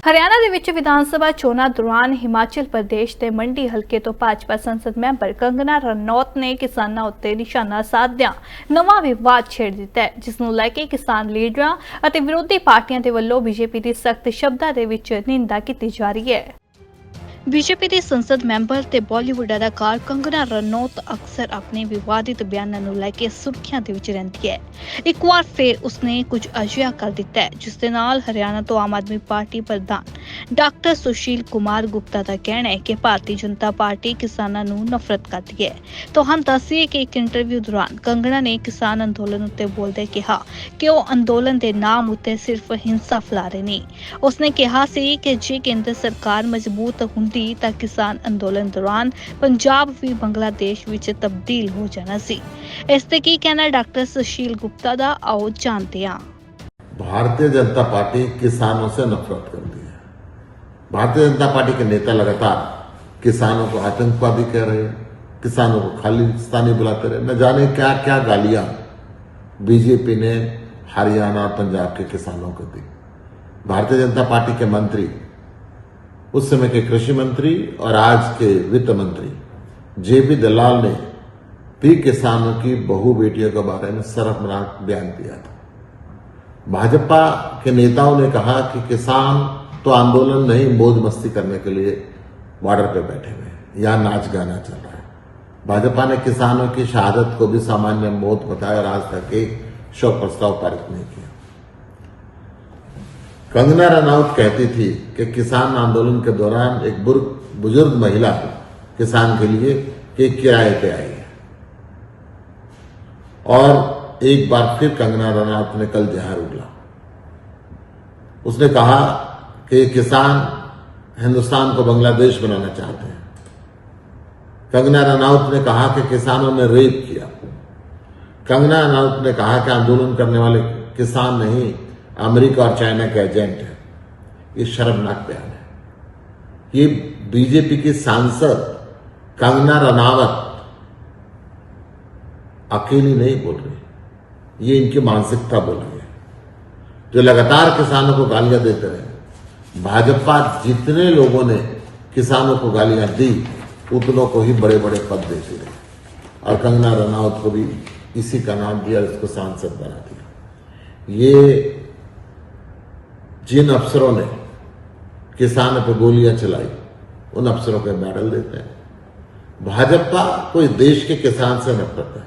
ਹਰਿਆਣਾ ਦੇ ਵਿੱਚ ਵਿਧਾਨ ਸਭਾ ਚੋਣਾਂ ਦੌਰਾਨ ਹਿਮਾਚਲ ਪ੍ਰਦੇਸ਼ ਦੇ ਮੰਡੀ ਹਲਕੇ ਤੋਂ ਭਾਜਪਾ ਸੰਸਦ ਮੈਂਬਰ ਕੰਗਨਾ ਰਣੌਤ ਨੇ ਕਿਸਾਨਾਂ ਉੱਤੇ ਨਿਸ਼ਾਨਾ ਸਾਧਦਿਆਂ ਨਵਾਂ ਵਿਵਾਦ ਛੇੜ ਦਿੱਤਾ ਹੈ, ਜਿਸ ਨੂੰ ਲੈ ਕੇ ਕਿਸਾਨ ਲੀਡਰਾਂ ਅਤੇ ਵਿਰੋਧੀ ਪਾਰਟੀਆਂ ਦੇ ਵੱਲੋਂ ਬੀਜੇਪੀ ਦੀ ਸਖਤ ਸ਼ਬਦਾਂ ਦੇ ਵਿੱਚ ਨਿੰਦਾ ਕੀਤੀ ਜਾ ਰਹੀ ਹੈ। ਬੀਜੇਪੀ ਦੇ ਸੰਸਦ ਮੈਂਬਰ ਤੇ ਬਾਲੀਵੁੱਡ ਅਦਾਕਾਰ ਕੰਗਨਾ ਰਣੌਤ ਅਕਸਰ ਆਪਣੇ ਵਿਵਾਦਿਤ ਬਿਆਨਾਂ ਨੂੰ ਲੈ ਕੇ ਸੁਰਖੀਆਂ ਦੇ ਵਿੱਚ ਰਹਿੰਦੀ ਹੈ। ਇੱਕ ਵਾਰ ਫਿਰ ਉਸਨੇ ਕੁਝ ਅਜਿਹਾ ਕਰ ਦਿੱਤਾ ਹੈ, ਜਿਸ ਦੇ ਨਾਲ ਹਰਿਆਣਾ ਤੋਂ ਆਮ ਆਦਮੀ ਪਾਰਟੀ ਪ੍ਰਧਾਨ ਡਾਕਟਰ ਸੁਸ਼ੀਲ ਕੁਮਾਰ ਗੁਪਤਾ ਦਾ ਕਹਿਣਾ ਹੈ ਕਿ ਭਾਰਤੀ ਜਨਤਾ ਪਾਰਟੀ ਕਿਸਾਨਾਂ ਨੂੰ ਨਫ਼ਰਤ ਕਰਦੀ ਹੈ। ਤੁਹਾਨੂੰ ਦੱਸੀਏ ਕਿ ਇੱਕ ਇੰਟਰਵਿਊ ਦੌਰਾਨ ਕੰਗਣਾ ਨੇ ਕਿਸਾਨ ਅੰਦੋਲਨ ਉੱਤੇ ਬੋਲਦੇ ਕਿਹਾ ਕਿ ਉਹ ਅੰਦੋਲਨ ਦੇ ਨਾਮ ਉੱਤੇ ਸਿਰਫ ਹਿੰਸਾ ਫੈਲਾ ਰਹੇ ਨੇ। ਉਸਨੇ ਕਿਹਾ ਸੀ ਕਿ ਜੇ ਕੇਂਦਰ ਸਰਕਾਰ ਮਜ਼ਬੂਤ ਹੁੰਦੀ ਤਾਂ ਕਿਸਾਨ ਅੰਦੋਲਨ ਦੌਰਾਨ ਪੰਜਾਬ ਵੀ ਬੰਗਲਾਦੇਸ਼ ਵਿੱਚ ਤਬਦੀਲ ਹੋ ਜਾਣਾ ਸੀ ਇਸ ਤੇ ਕੀ ਕਹਿਣਾ ਡਾਕਟਰ ਸੁਸ਼ੀਲ ਗੁਪਤਾ ਦਾ ਆਓ ਜਾਣਦੇ ਹਾਂ भारतीय जनता पार्टी किसानों से नफरत करती है भारतीय जनता पार्टी के नेता लगातार किसानों को आतंकवादी कह रहे हैं किसानों को खालिस्तानी बुलाते रहे न जाने क्या क्या गालियां बीजेपी ने हरियाणा और पंजाब के किसानों को दी भारतीय जनता पार्टी के मंत्री उस समय के कृषि मंत्री और आज के वित्त मंत्री जेपी दलाल ने भी किसानों की बहु बेटियों के बारे में शर्मनाक बयान दिया था। भाजपा के नेताओं ने कहा कि किसान तो आंदोलन नहीं, मौज मस्ती करने के लिए बॉर्डर पे बैठे हुए यहाँ नाच गाना चल रहा है। भाजपा ने किसानों की शहादत को भी सामान्य मौत बताया और आज तक एक शोक प्रस्ताव पारित नहीं किया। कंगना रनौत कहती थी कि किसान आंदोलन के दौरान एक बुज़ुर्ग महिला किसान के लिए कि किराए पे आई है। और एक बार फिर कंगना रनौत ने कल जहर उगला उसने कहा कि किसान हिंदुस्तान को बांग्लादेश बनाना चाहते हैं। कंगना रनौत ने कहा कि किसानों ने रेप किया। कंगना रनौत ने कहा कि आंदोलन करने वाले किसान नहीं अमेरिका और चाइना के एजेंट है। ये शर्मनाक बयान है। ये बीजेपी की सांसद कंगना रनावत अकेली नहीं बोल रही। ये इनकी मानसिकता बोल रही है। जो लगातार किसानों को गालियाँ देते रहे भाजपा जितने लोगों ने किसानों को गालियाँ दी, उतनों को ही बड़े बड़े पद देती रहे। और कंगना रनावत को भी इसी का नाम दिया इसको सांसद बना दिया। ये जिन अफसरों ने किसानों पर गोलियां चलाई उन अफसरों के मेडल देते हैं भाजपा कोई देश के किसान से नफरत है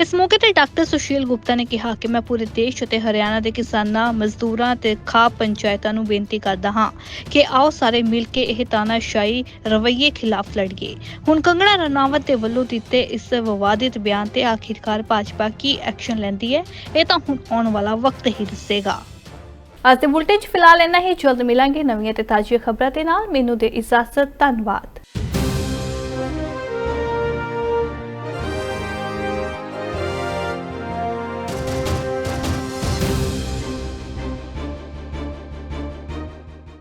ਇਸ ਮੌਕੇ ਤੇ ਡਾਕਟਰ ਸੁਸ਼ੀਲ ਗੁਪਤਾ ਨੇ ਕਿਹਾ ਕਿ ਮੈਂ ਪੂਰੇ ਦੇਸ਼ ਅਤੇ ਹਰਿਆਣਾ ਦੇ ਕਿਸਾਨਾਂ ਮਜ਼ਦੂਰਾਂ ਤੇ ਖਾਪ ਪੰਚਾਇਤਾਂ ਨੂੰ ਬੇਨਤੀ ਕਰਦਾ ਹਾਂ ਕਿ ਆਓ ਸਾਰੇ ਮਿਲ ਕੇ ਇਹ ਤਾਨਾਸ਼ਾਹੀ ਰਵੱਈਏ ਖਿਲਾਫ ਲੜੀਏ ਹੁਣ ਕੰਗਣਾ ਰਣਾਵਤ ਦੇ ਵੱਲੋਂ ਦਿੱਤੇ ਇਸ ਵਿਵਾਦਿਤ ਬਿਆਨ ਤੇ ਆਖਿਰਕਾਰ ਭਾਜਪਾ ਕੀ ਐਕਸ਼ਨ ਲੈਂਦੀ ਹੈ ਇਹ ਤਾਂ ਹੁਣ ਆਉਣ ਵਾਲਾ ਵਕਤ ਹੀ ਦੱਸੇਗਾ ਅੱਜ ਦੇ ਬੁਲਟਨ 'ਚ ਫਿਲਹਾਲ ਇੰਨਾ ਹੀ। ਜਲਦ ਮਿਲਾਂਗੇ ਨਵੀਆਂ ਤੇ ਤਾਜ਼ੀਆਂ ਖਬਰਾਂ ਦੇ ਨਾਲ। ਮੈਨੂੰ ਦੇ ਇਜਾਜ਼ਤ। ਧੰਨਵਾਦ।